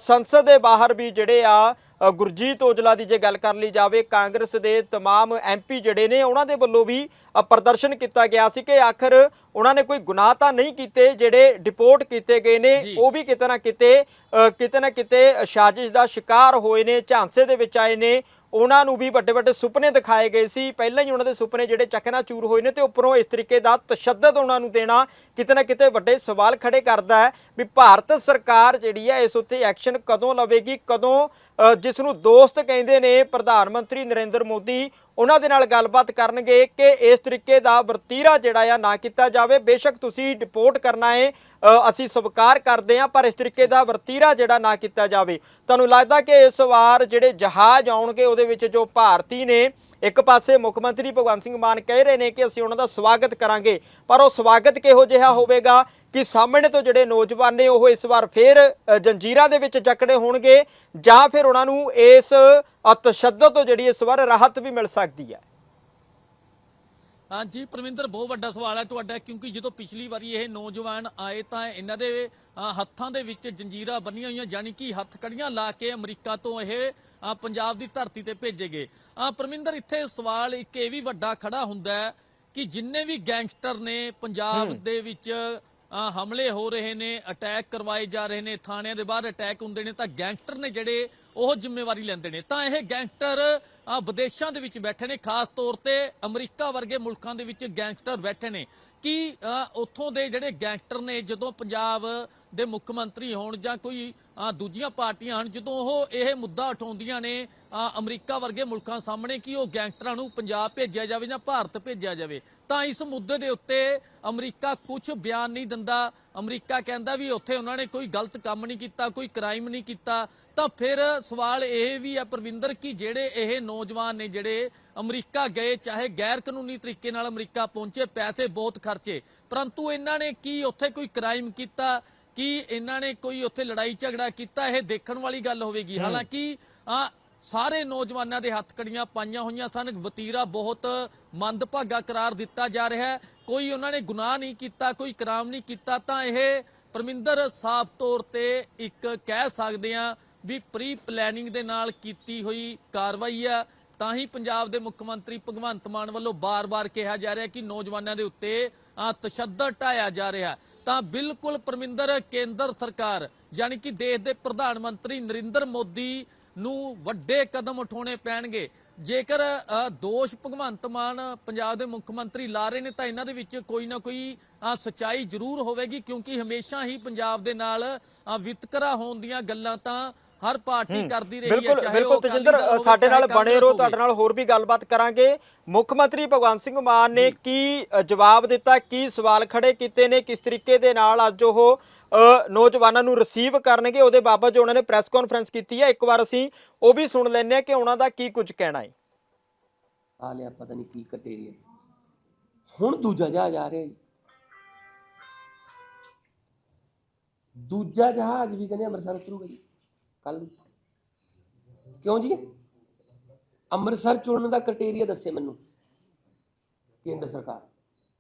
ਸੰਸਦ ਦੇ ਬਾਹਰ ਵੀ ਜਿਹੜੇ ਆ ਗੁਰਜੀਤ ਔਜਲਾ ਦੀ ਜੇ ਗੱਲ ਕਰ ਲਈ ਜਾਵੇ ਕਾਂਗਰਸ ਦੇ तमाम ਐਮਪੀ ਜਿਹੜੇ ਨੇ ਉਹਨਾਂ ਦੇ ਵੱਲੋਂ ਵੀ ਅ, ਪ੍ਰਦਰਸ਼ਨ ਕੀਤਾ ਗਿਆ ਸੀ ਕਿ ਆਖਰ ਉਹਨਾਂ ਨੇ ਕੋਈ ਗੁਨਾਹ ਤਾਂ ਨਹੀਂ ਕੀਤੇ ਜਿਹੜੇ ਡਿਪੋਰਟ ਕੀਤੇ ਗਏ ਨੇ ਜੀ। ਉਹ ਵੀ ਕਿਤੇ ਨਾ ਕਿਤੇ ਅ, ਕਿਤੇ ਨਾ ਕਿਤੇ ਸਾਜ਼ਿਸ਼ ਦਾ ਸ਼ਿਕਾਰ ਹੋਏ ਨੇ ਝਾਂਸੇ ਦੇ ਵਿੱਚ ਆਏ ਨੇ ਉਹਨਾਂ ਨੂੰ ਵੀ ਵੱਡੇ ਵੱਡੇ ਸੁਪਨੇ ਦਿਖਾਏ ਗਏ ਸੀ ਪਹਿਲਾਂ ਹੀ ਉਹਨਾਂ ਦੇ ਸੁਪਨੇ ਜਿਹੜੇ ਚੱਕਨਾ ਚੂਰ ਹੋਏ ਨੇ ਤੇ ਉੱਪਰੋਂ ਇਸ ਤਰੀਕੇ ਦਾ ਤਸ਼ੱਦਦ ਉਹਨਾਂ ਨੂੰ ਦੇਣਾ ਕਿਤੇ ਨਾ ਕਿਤੇ ਵੱਡੇ ਸਵਾਲ ਖੜੇ ਕਰਦਾ ਹੈ ਵੀ ਭਾਰਤ ਸਰਕਾਰ ਜਿਹੜੀ ਹੈ ਇਸ ਉੱਤੇ ਐਕਸ਼ਨ ਕਦੋਂ ਲਵੇਗੀ ਕਦੋਂ ਅ, ਜਿਸ ਨੂੰ ਦੋਸਤ ਕਹਿੰਦੇ ਨੇ ਪ੍ਰਧਾਨ ਮੰਤਰੀ ਨਰਿੰਦਰ ਮੋਦੀ ਉਹਨਾਂ ਦੇ ਨਾਲ ਗੱਲਬਾਤ ਕਰਨਗੇ ਕਿ ਇਸ ਤਰੀਕੇ ਦਾ ਵਰਤੀਰਾ ਜਿਹੜਾ ਆ ਨਾ ਕੀਤਾ ਜਾਵੇ। ਬੇਸ਼ੱਕ ਤੁਸੀਂ ਡਿਪੋਰਟ ਕਰਨਾ ਹੈ ਅਸੀਂ ਸਵੀਕਾਰ ਕਰਦੇ ਹਾਂ ਪਰ ਇਸ ਤਰੀਕੇ ਦਾ ਵਰਤੀਰਾ ਜਿਹੜਾ ਨਾ ਕੀਤਾ ਜਾਵੇ। ਤੁਹਾਨੂੰ ਲੱਗਦਾ ਕਿ ਇਸ ਵਾਰ ਜਿਹੜੇ ਜਹਾਜ਼ ਆਉਣਗੇ, ਉਹਦੇ ਵਿੱਚ ਜੋ ਭਾਰਤੀ ਨੇ ਇੱਕ ਪਾਸੇ ਮੁੱਖ ਮੰਤਰੀ ਭਗਵੰਤ ਸਿੰਘ ਮਾਨ ਕਹਿ ਰਹੇ ਨੇ ਕਿ ਅਸੀਂ ਉਹਨਾਂ ਦਾ ਸਵਾਗਤ ਕਰਾਂਗੇ, ਪਰ ਉਹ ਸਵਾਗਤ ਕਿਹੋ ਜਿਹਾ ਹੋਵੇਗਾ? ਕਿ ਸਾਹਮਣੇ ਤੋਂ ਜਿਹੜੇ ਨੌਜਵਾਨ ਨੇ, ਉਹ ਇਸ ਵਾਰ ਫੇਰ ਜੰਜੀਰਾਂ ਦੇ ਵਿੱਚ ਜਕੜੇ ਹੋਣਗੇ ਜਾਂ ਫਿਰ ਉਹਨਾਂ ਨੂੰ ਇਸ ਤਸ਼ੱਦਦ ਤੋਂ ਜਿਹੜੀ ਇਸ ਵਾਰ ਰਾਹਤ ਵੀ ਮਿਲ ਸਕਦੀ ਹੈ। ਹਾਂਜੀ ਪਰਮਿੰਦਰ ਬਹੁਤ ਵੱਡਾ ਸਵਾਲ ਹੈ ਤੁਹਾਡਾ ਕਿਉਂਕਿ ਜਦੋਂ ਪਿਛਲੀ ਵਾਰੀ ਇਹ ਨੌਜਵਾਨ ਆਏ ਤਾਂ ਇਹਨਾਂ ਦੇ ਹੱਥਾਂ ਦੇ ਵਿੱਚ ਜੰਜੀਰਾਂ ਬੰਨੀਆਂ ਹੋਈਆਂ ਯਾਨੀ ਕਿ ਹੱਥ ਕੜੀਆਂ ਲਾ ਕੇ ਅਮਰੀਕਾ ਤੋਂ ਇਹ ਪੰਜਾਬ ਦੀ ਧਰਤੀ ਤੇ ਭੇਜੇ ਗਏ। ਅ, ਪਰਮਿੰਦਰ ਇੱਥੇ ਸਵਾਲ ਇੱਕ ਇਹ ਵੀ ਵੱਡਾ ਖੜਾ ਹੁੰਦਾ ਹੈ ਕਿ ਜਿੰਨੇ ਵੀ ਗੈਂਗਸਟਰ ਨੇ ਪੰਜਾਬ ਦੇ ਵਿੱਚ ਹਮਲੇ ਹੋ ਰਹੇ ਨੇ ਅਟੈਕ ਕਰਵਾਏ ਜਾ ਰਹੇ ਨੇ, ਥਾਣਿਆਂ ਦੇ ਬਾਹਰ ਅਟੈਕ ਹੁੰਦੇ ਨੇ ਤਾਂ ਗੈਂਗਸਟਰ ਨੇ ਜਿਹੜੇ ਉਹ ਜ਼ਿੰਮੇਵਾਰੀ ਲੈਂਦੇ ਨੇ। ਤਾਂ ਇਹ ਗੈਂਗਸਟਰ ਵਿਦੇਸ਼ਾਂ ਦੇ ਵਿੱਚ ਬੈਠੇ ਨੇ, ਖਾਸ ਤੌਰ ਤੇ ਅਮਰੀਕਾ ਵਰਗੇ ਮੁਲਕਾਂ ਦੇ ਵਿੱਚ ਗੈਂਗਸਟਰ ਬੈਠੇ ਨੇ। ਕਿ ਉੱਥੋਂ ਦੇ ਜਿਹੜੇ ਗੈਂਗਸਟਰ ਨੇ, ਜਦੋਂ ਪੰਜਾਬ ਦੇ ਮੁੱਖ ਮੰਤਰੀ ਹੋਣ ਜਾਂ ਕੋਈ ਦੂਜੀਆਂ ਪਾਰਟੀਆਂ ਹਨ, ਜਦੋਂ ਉਹ ਇਹ ਮੁੱਦਾ ਉਠਾਉਂਦੀਆਂ ਨੇ ਅਮਰੀਕਾ ਵਰਗੇ ਮੁਲਕਾਂ ਸਾਹਮਣੇ, ਕਿ ਉਹ ਗੈਂਗਸਟਰਾਂ ਨੂੰ ਪੰਜਾਬ ਭੇਜਿਆ ਜਾਵੇ ਜਾਂ ਭਾਰਤ ਭੇਜਿਆ ਜਾਵੇ? ਤਾਂ ਇਸ ਮੁੱਦੇ ਦੇ ਉੱਤੇ ਅਮਰੀਕਾ ਕੁਝ ਬਿਆਨ ਨਹੀਂ ਦਿੰਦਾ। ਅਮਰੀਕਾ ਕਹਿੰਦਾ ਵੀ ਉੱਥੇ ਉਹਨਾਂ ਨੇ ਕੋਈ ਗਲਤ ਕੰਮ ਨਹੀਂ ਕੀਤਾ ਕੋਈ ਕ੍ਰਾਈਮ ਨਹੀਂ ਕੀਤਾ। ਤਾਂ ਫਿਰ ਸਵਾਲ ਇਹ ਵੀ ਹੈ ਪ੍ਰਵਿੰਦਰ ਕਿ ਜਿਹੜੇ ਇਹ ਨੌਜਵਾਨ ਨੇ ਜਿਹੜੇ ਅਮਰੀਕਾ ਗਏ ਚਾਹੇ ਗੈਰ ਕਾਨੂੰਨੀ ਤਰੀਕੇ ਨਾਲ ਅਮਰੀਕਾ ਪਹੁੰਚੇ ਪੈਸੇ ਬਹੁਤ ਖਰਚੇ ਪਰੰਤੂ ਇਹਨਾਂ ਨੇ ਕੀ ਉੱਥੇ ਕੋਈ ਕ੍ਰਾਈਮ ਕੀਤਾ? ਕੀ ਇਹਨਾਂ ਨੇ ਕੋਈ ਉੱਥੇ ਲੜਾਈ ਝਗੜਾ ਕੀਤਾ? ਇਹ ਦੇਖਣ ਵਾਲੀ ਗੱਲ ਹੋਵੇਗੀ। ਹਾਲਾਂਕਿ ਸਾਰੇ ਨੌਜਵਾਨਾਂ ਦੇ ਹੱਥ ਕੜੀਆਂ ਪਾਈਆਂ ਹੋਈਆਂ ਸਨ। ਵਤੀਰਾ ਬਹੁਤ ਮੰਦਭਾਗਾ ਕਰਾਰ ਦਿੱਤਾ ਜਾ ਰਿਹਾ ਹੈ। ਕੋਈ ਉਹਨਾਂ ਨੇ ਗੁਨਾਹ ਨਹੀਂ ਕੀਤਾ, ਕੋਈ ਕਰਾਮ ਨਹੀਂ ਕੀਤਾ, ਤਾਂ ਇਹ ਪਰਮਿੰਦਰ ਸਾਫ਼ ਤੌਰ ਤੇ ਇੱਕ ਕਹਿ ਸਕਦੇ ਆ ਵੀ ਪ੍ਰੀ ਪਲੈਨਿੰਗ ਦੇ ਨਾਲ ਕੀਤੀ ਹੋਈ ਕਾਰਵਾਈ ਆ ਤਾਂ ਹੀ ਪੰਜਾਬ ਦੇ ਮੁੱਖ ਮੰਤਰੀ ਭਗਵੰਤ ਮਾਨ ਵੱਲੋਂ ਬਾਰ-ਬਾਰ ਕਿਹਾ ਜਾ ਰਿਹਾ ਕਿ ਨੌਜਵਾਨਾਂ ਦੇ ਉੱਤੇ ਤਸ਼ੱਦਦ ਢਾਇਆ ਜਾ ਰਿਹਾ ਤਾਂ ਬਿਲਕੁਲ ਪਰਮਿੰਦਰ ਕੇਂਦਰ ਸਰਕਾਰ, ਯਾਨੀ ਕਿ ਦੇਸ਼ ਦੇ ਪ੍ਰਧਾਨ ਮੰਤਰੀ ਨਰਿੰਦਰ ਮੋਦੀ ਨੂੰ ਵੱਡੇ ਕਦਮ ਉਠਾਉਣੇ ਪੈਣਗੇ। ਜੇਕਰ ਅ, ਦੋਸ਼ ਭਗਵੰਤ ਮਾਨ ਪੰਜਾਬ ਦੇ ਮੁੱਖ ਮੰਤਰੀ ਲਾ ਰਹੇ ਨੇ ਤਾਂ ਇਹਨਾਂ ਦੇ ਵਿੱਚ ਕੋਈ ਨਾ ਕੋਈ ਅ, ਸਚਾਈ ਜ਼ਰੂਰ ਹੋਵੇਗੀ ਕਿਉਂਕਿ ਹਮੇਸ਼ਾ ਹੀ ਪੰਜਾਬ ਦੇ ਨਾਲ ਵਿਤਕਰਾ ਹੋਣ ਦੀਆਂ ਗੱਲਾਂ ਤਾਂ ਹਰ ਪਾਰਟੀ ਕਰਦੀ ਰਹੀ ਹੈ ਬਿਲਕੁਲ ਬਿਲਕੁਲ ਤਜਿੰਦਰ ਸਾਡੇ ਨਾਲ ਬਣੇ ਰਹੋ ਤੁਹਾਡੇ। ਨਾਲ ਹੋਰ ਵੀ ਗੱਲਬਾਤ ਕਰਾਂਗੇ। ਮੁੱਖ ਮੰਤਰੀ ਭਗਵੰਤ ਸਿੰਘ ਮਾਨ ਨੇ ਕੀ ਜਵਾਬ ਦਿੱਤਾ ਕੀ ਸਵਾਲ ਖੜੇ ਕੀਤੇ ਨੇ ਕਿਸ ਤਰੀਕੇ ਦੇ ਨਾਲ ਅੱਜ ਉਹ ਨੌਜਵਾਨਾਂ ਨੂੰ ਰਿਸੀਵ ਕਰਨਗੇ ਉਹਦੇ ਬਾਬਤ ਜੋ ਉਹਨਾਂ ਨੇ ਪ੍ਰੈਸ ਕਾਨਫਰੰਸ ਕੀਤੀ ਹੈ ਇੱਕ ਵਾਰ ਅਸੀਂ ਉਹ ਵੀ ਸੁਣ ਲੈਂਦੇ ਹਾਂ ਕਿ ਉਹਨਾਂ ਦਾ ਕੀ ਕੁਝ ਕਹਿਣਾ ਹੈ। ਆ ਲਿਆ ਪਤਾ ਨਹੀਂ ਕੀ ਕਟੇਰੀਆ ਹੁਣ ਦੂਜਾ ਜਹਾਜ਼ ਆ ਰਿਹਾ ਜੀ। ਦੂਜਾ ਜਹਾਜ਼ ਵੀ ਕਹਿੰਦੇ ਅੰਮ੍ਰਿਤਸਰ ਉਤਰੂਗਾ ਜੀ। ਕੱਲ ਕਿਉਂ ਜੀ? ਅੰਮ੍ਰਿਤਸਰ ਚੁਣਨ ਦਾ ਕ੍ਰਾਈਟੇਰੀਆ ਦੱਸੇ ਮੈਨੂੰ। ਕੇਂਦਰ ਸਰਕਾਰ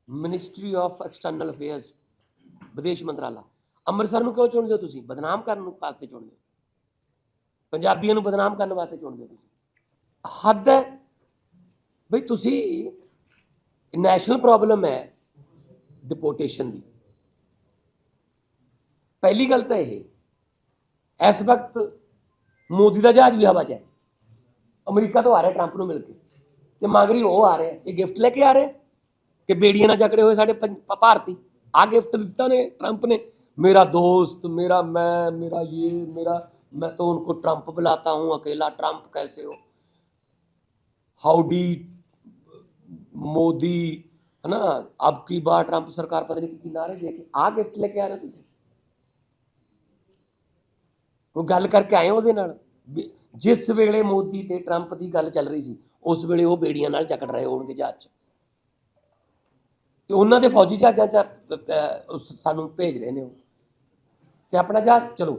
ਮਿਨਿਸਟਰੀ ਆਫ ਐਕਸਟਰਨਲ ਅਫੇਅਰਸ ਵਿਦੇਸ਼ ਮੰਤਰਾਲਾ। ਅੰਮ੍ਰਿਤਸਰ ਨੂੰ ਕਿਉਂ ਚੁਣਦੇ ਹੋ ਤੁਸੀਂ? ਬਦਨਾਮ ਕਰਨ ਨੂੰ ਵਾਸਤੇ ਚੁਣਦੇ ਹੋ। ਪੰਜਾਬੀਆਂ ਨੂੰ ਬਦਨਾਮ ਕਰਨ ਵਾਸਤੇ ਚੁਣਦੇ ਹੋ ਤੁਸੀਂ। ਹੱਦ ਹੈ। ਬਈ ਤੁਸੀਂ ਨੈਸ਼ਨਲ ਪ੍ਰੋਬਲਮ ਹੈ ਡਿਪੋਰਟੇਸ਼ਨ ਦੀ। ਪਹਿਲੀ ਗੱਲ ਤਾਂ ਇਹ ਇਸ ਵਕਤ ਮੋਦੀ ਦਾ ਜਹਾਜ਼ ਵੀ ਹਵਾ 'ਚ ਹੈ ਅਮਰੀਕਾ ਤੋਂ ਆ ਰਿਹਾ ਟਰੰਪ ਨੂੰ ਮਿਲ ਕੇ ਤੇ ਮਗਰੀ ਉਹ ਆ ਰਿਹਾ ਇਹ ਗਿਫਟ ਲੈ ਕੇ ਆ ਰਿਹਾ ਕਿ ਬੇੜੀਆਂ ਨਾਲ ਜਕੜੇ ਹੋਏ ਸਾਡੇ ਪੰਜ- ਭ- ਭਾਰਤੀ ਆ ਗਿਫਟ ਦਿੱਤਾ ਨੇ ਟਰੰਪ ਨੇ मेरा दोस्त मेरा मैं मेरा ये मेरा मैं तो उनको ट्रंप बुलाता हूं अकेला ट्रंप कैसे हो हाउडी मोदी ਹਨਾ ਅਬ ਕੀ ਬਾਰ ਟਰੰਪ ਸਰਕਾਰ ਪਤਾ ਨਹੀਂ ਕੀ ਨਾਰੇ ਦੇ ਕੇ ਆ ਗਿਫਟ ਲੈ ਕੇ ਆ ਕੋਈ ਗੱਲ ਕਰਕੇ ਆਏ ਹੋ ਉਹਦੇ ਨਾਲ। ਜਿਸ ਵੇਲੇ ਮੋਦੀ ਤੇ ਟਰੰਪ ਦੀ ਗੱਲ ਚੱਲ ਰਹੀ ਸੀ, ਉਸ ਵੇਲੇ ਉਹ ਬੇੜੀਆਂ ਨਾਲ ਜਕੜ ਰਹੇ ਹੋਣਗੇ ਜਹਾਜ਼ 'ਚ। ਤੇ ਉਹਨਾਂ ਦੇ ਫੌਜੀ ਜਹਾਜ਼ਾਂ 'ਚ ਸਾਨੂੰ ਭੇਜ ਰਹੇ ਨੇ ਉਹ। ਤੇ ਆਪਣਾ ਜਹਾਜ਼, ਚਲੋ,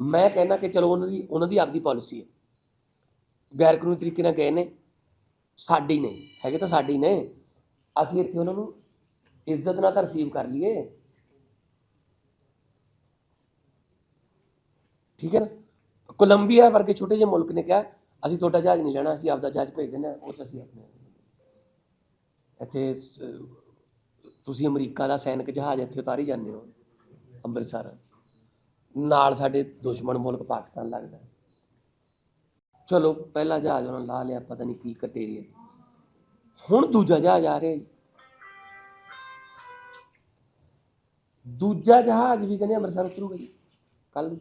ਮੈਂ ਕਹਿੰਦਾ ਕਿ ਚਲੋ ਉਹਨਾਂ ਦੀ ਉਹਨਾਂ ਦੀ ਆਪਦੀ ਪਾਲਿਸੀ ਹੈ। ਗੈਰ ਕਾਨੂੰਨੀ ਤਰੀਕੇ ਨਾਲ ਗਏ ਨੇ। ਸਾਡੀ ਨਹੀਂ, ਹੈਗੇ ਤਾਂ ਸਾਡੀ ਨੇ। ਅਸੀਂ ਇੱਥੇ ਉਹਨਾਂ ਨੂੰ ਇੱਜ਼ਤ ਨਾਲ ਤਾਂ ਰਿਸੀਵ ਕਰ ਲਈਏ। ਠੀਕ ਹੈ ਨਾ? ਕੋਲੰਬੀਆ ਵਰਗੇ ਛੋਟੇ ਜਿਹੇ ਮੁਲਕ ਨੇ ਕਿਹਾ, ਅਸੀਂ ਤੁਹਾਡਾ ਜਹਾਜ਼ ਨਹੀਂ ਲੈਣਾ, ਅਸੀਂ ਆਪਦਾ ਜਹਾਜ਼ ਭੇਜ ਦਿੰਦੇ ਹਾਂ, ਉਹ 'ਚ ਅਸੀਂ ਆਪਣੇ ਇੱਥੇ, ਤੁਸੀਂ ਅਮਰੀਕਾ ਦਾ ਸੈਨਿਕ ਜਹਾਜ਼ ਇੱਥੇ ਉਤਾਰੀ ਜਾਂਦੇ ਹੋ, ਅੰਮ੍ਰਿਤਸਰ। ਨਾਲ ਸਾਡੇ ਦੁਸ਼ਮਣ ਮੁਲਕ ਪਾਕਿਸਤਾਨ ਲੱਗਦਾ। ਚਲੋ, ਪਹਿਲਾ ਜਹਾਜ਼ ਉਹਨਾਂ ਲਾ ਲਿਆ, ਪਤਾ ਨਹੀਂ ਕੀ ਕਟੇਰੀਆ ਹੁਣ ਦੂਜਾ ਜਹਾਜ਼ ਆ ਰਿਹਾ ਜੀ। ਦੂਜਾ ਜਹਾਜ਼ ਵੀ ਕਹਿੰਦੇ ਅੰਮ੍ਰਿਤਸਰ ਉਤਰੂਗਾ ਜੀ। ਕੱਲ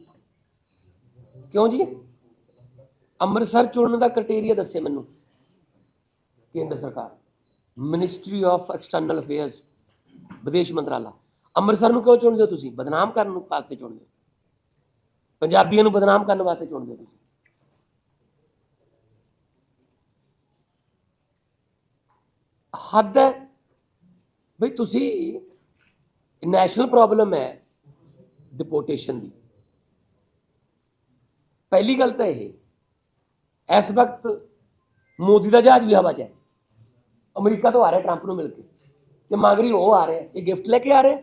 ਕਿਉਂ ਜੀ? ਅੰਮ੍ਰਿਤਸਰ ਚੁਣਨ ਦਾ ਕ੍ਰਾਈਟੇਰੀਆ ਦੱਸੇ ਮੈਨੂੰ। ਕੇਂਦਰ ਸਰਕਾਰ ਮਿਨਿਸਟਰੀ ਆਫ ਐਕਸਟਰਨਲ ਅਫੇਅਰਸ ਵਿਦੇਸ਼ ਮੰਤਰਾਲਾ। ਅੰਮ੍ਰਿਤਸਰ ਨੂੰ ਕਿਉਂ ਚੁਣਦੇ ਹੋ ਤੁਸੀਂ? ਬਦਨਾਮ ਕਰਨ ਨੂੰ ਵਾਸਤੇ ਚੁਣਦੇ ਹੋ। ਪੰਜਾਬੀਆਂ ਨੂੰ ਬਦਨਾਮ ਕਰਨ ਵਾਸਤੇ ਚੁਣਦੇ ਹੋ ਤੁਸੀਂ। ਹੱਦ ਹੈ ਬਈ ਤੁਸੀਂ ਨੈਸ਼ਨਲ ਪ੍ਰੋਬਲਮ ਹੈ ਡਿਪੋਰਟੇਸ਼ਨ ਦੀ। ਪਹਿਲੀ ਗੱਲ ਤਾਂ ਇਹ ਇਸ ਵਕਤ ਮੋਦੀ ਦਾ ਜਹਾਜ਼ ਵੀ ਹਵਾ 'ਚ ਹੈ ਅਮਰੀਕਾ ਤੋਂ ਆ ਰਿਹਾ ਟਰੰਪ ਨੂੰ ਮਿਲ ਕੇ ਤੇ ਮਗਰੀ ਉਹ ਆ ਰਿਹਾ ਇਹ ਗਿਫਟ ਲੈ ਕੇ ਆ ਰਿਹਾ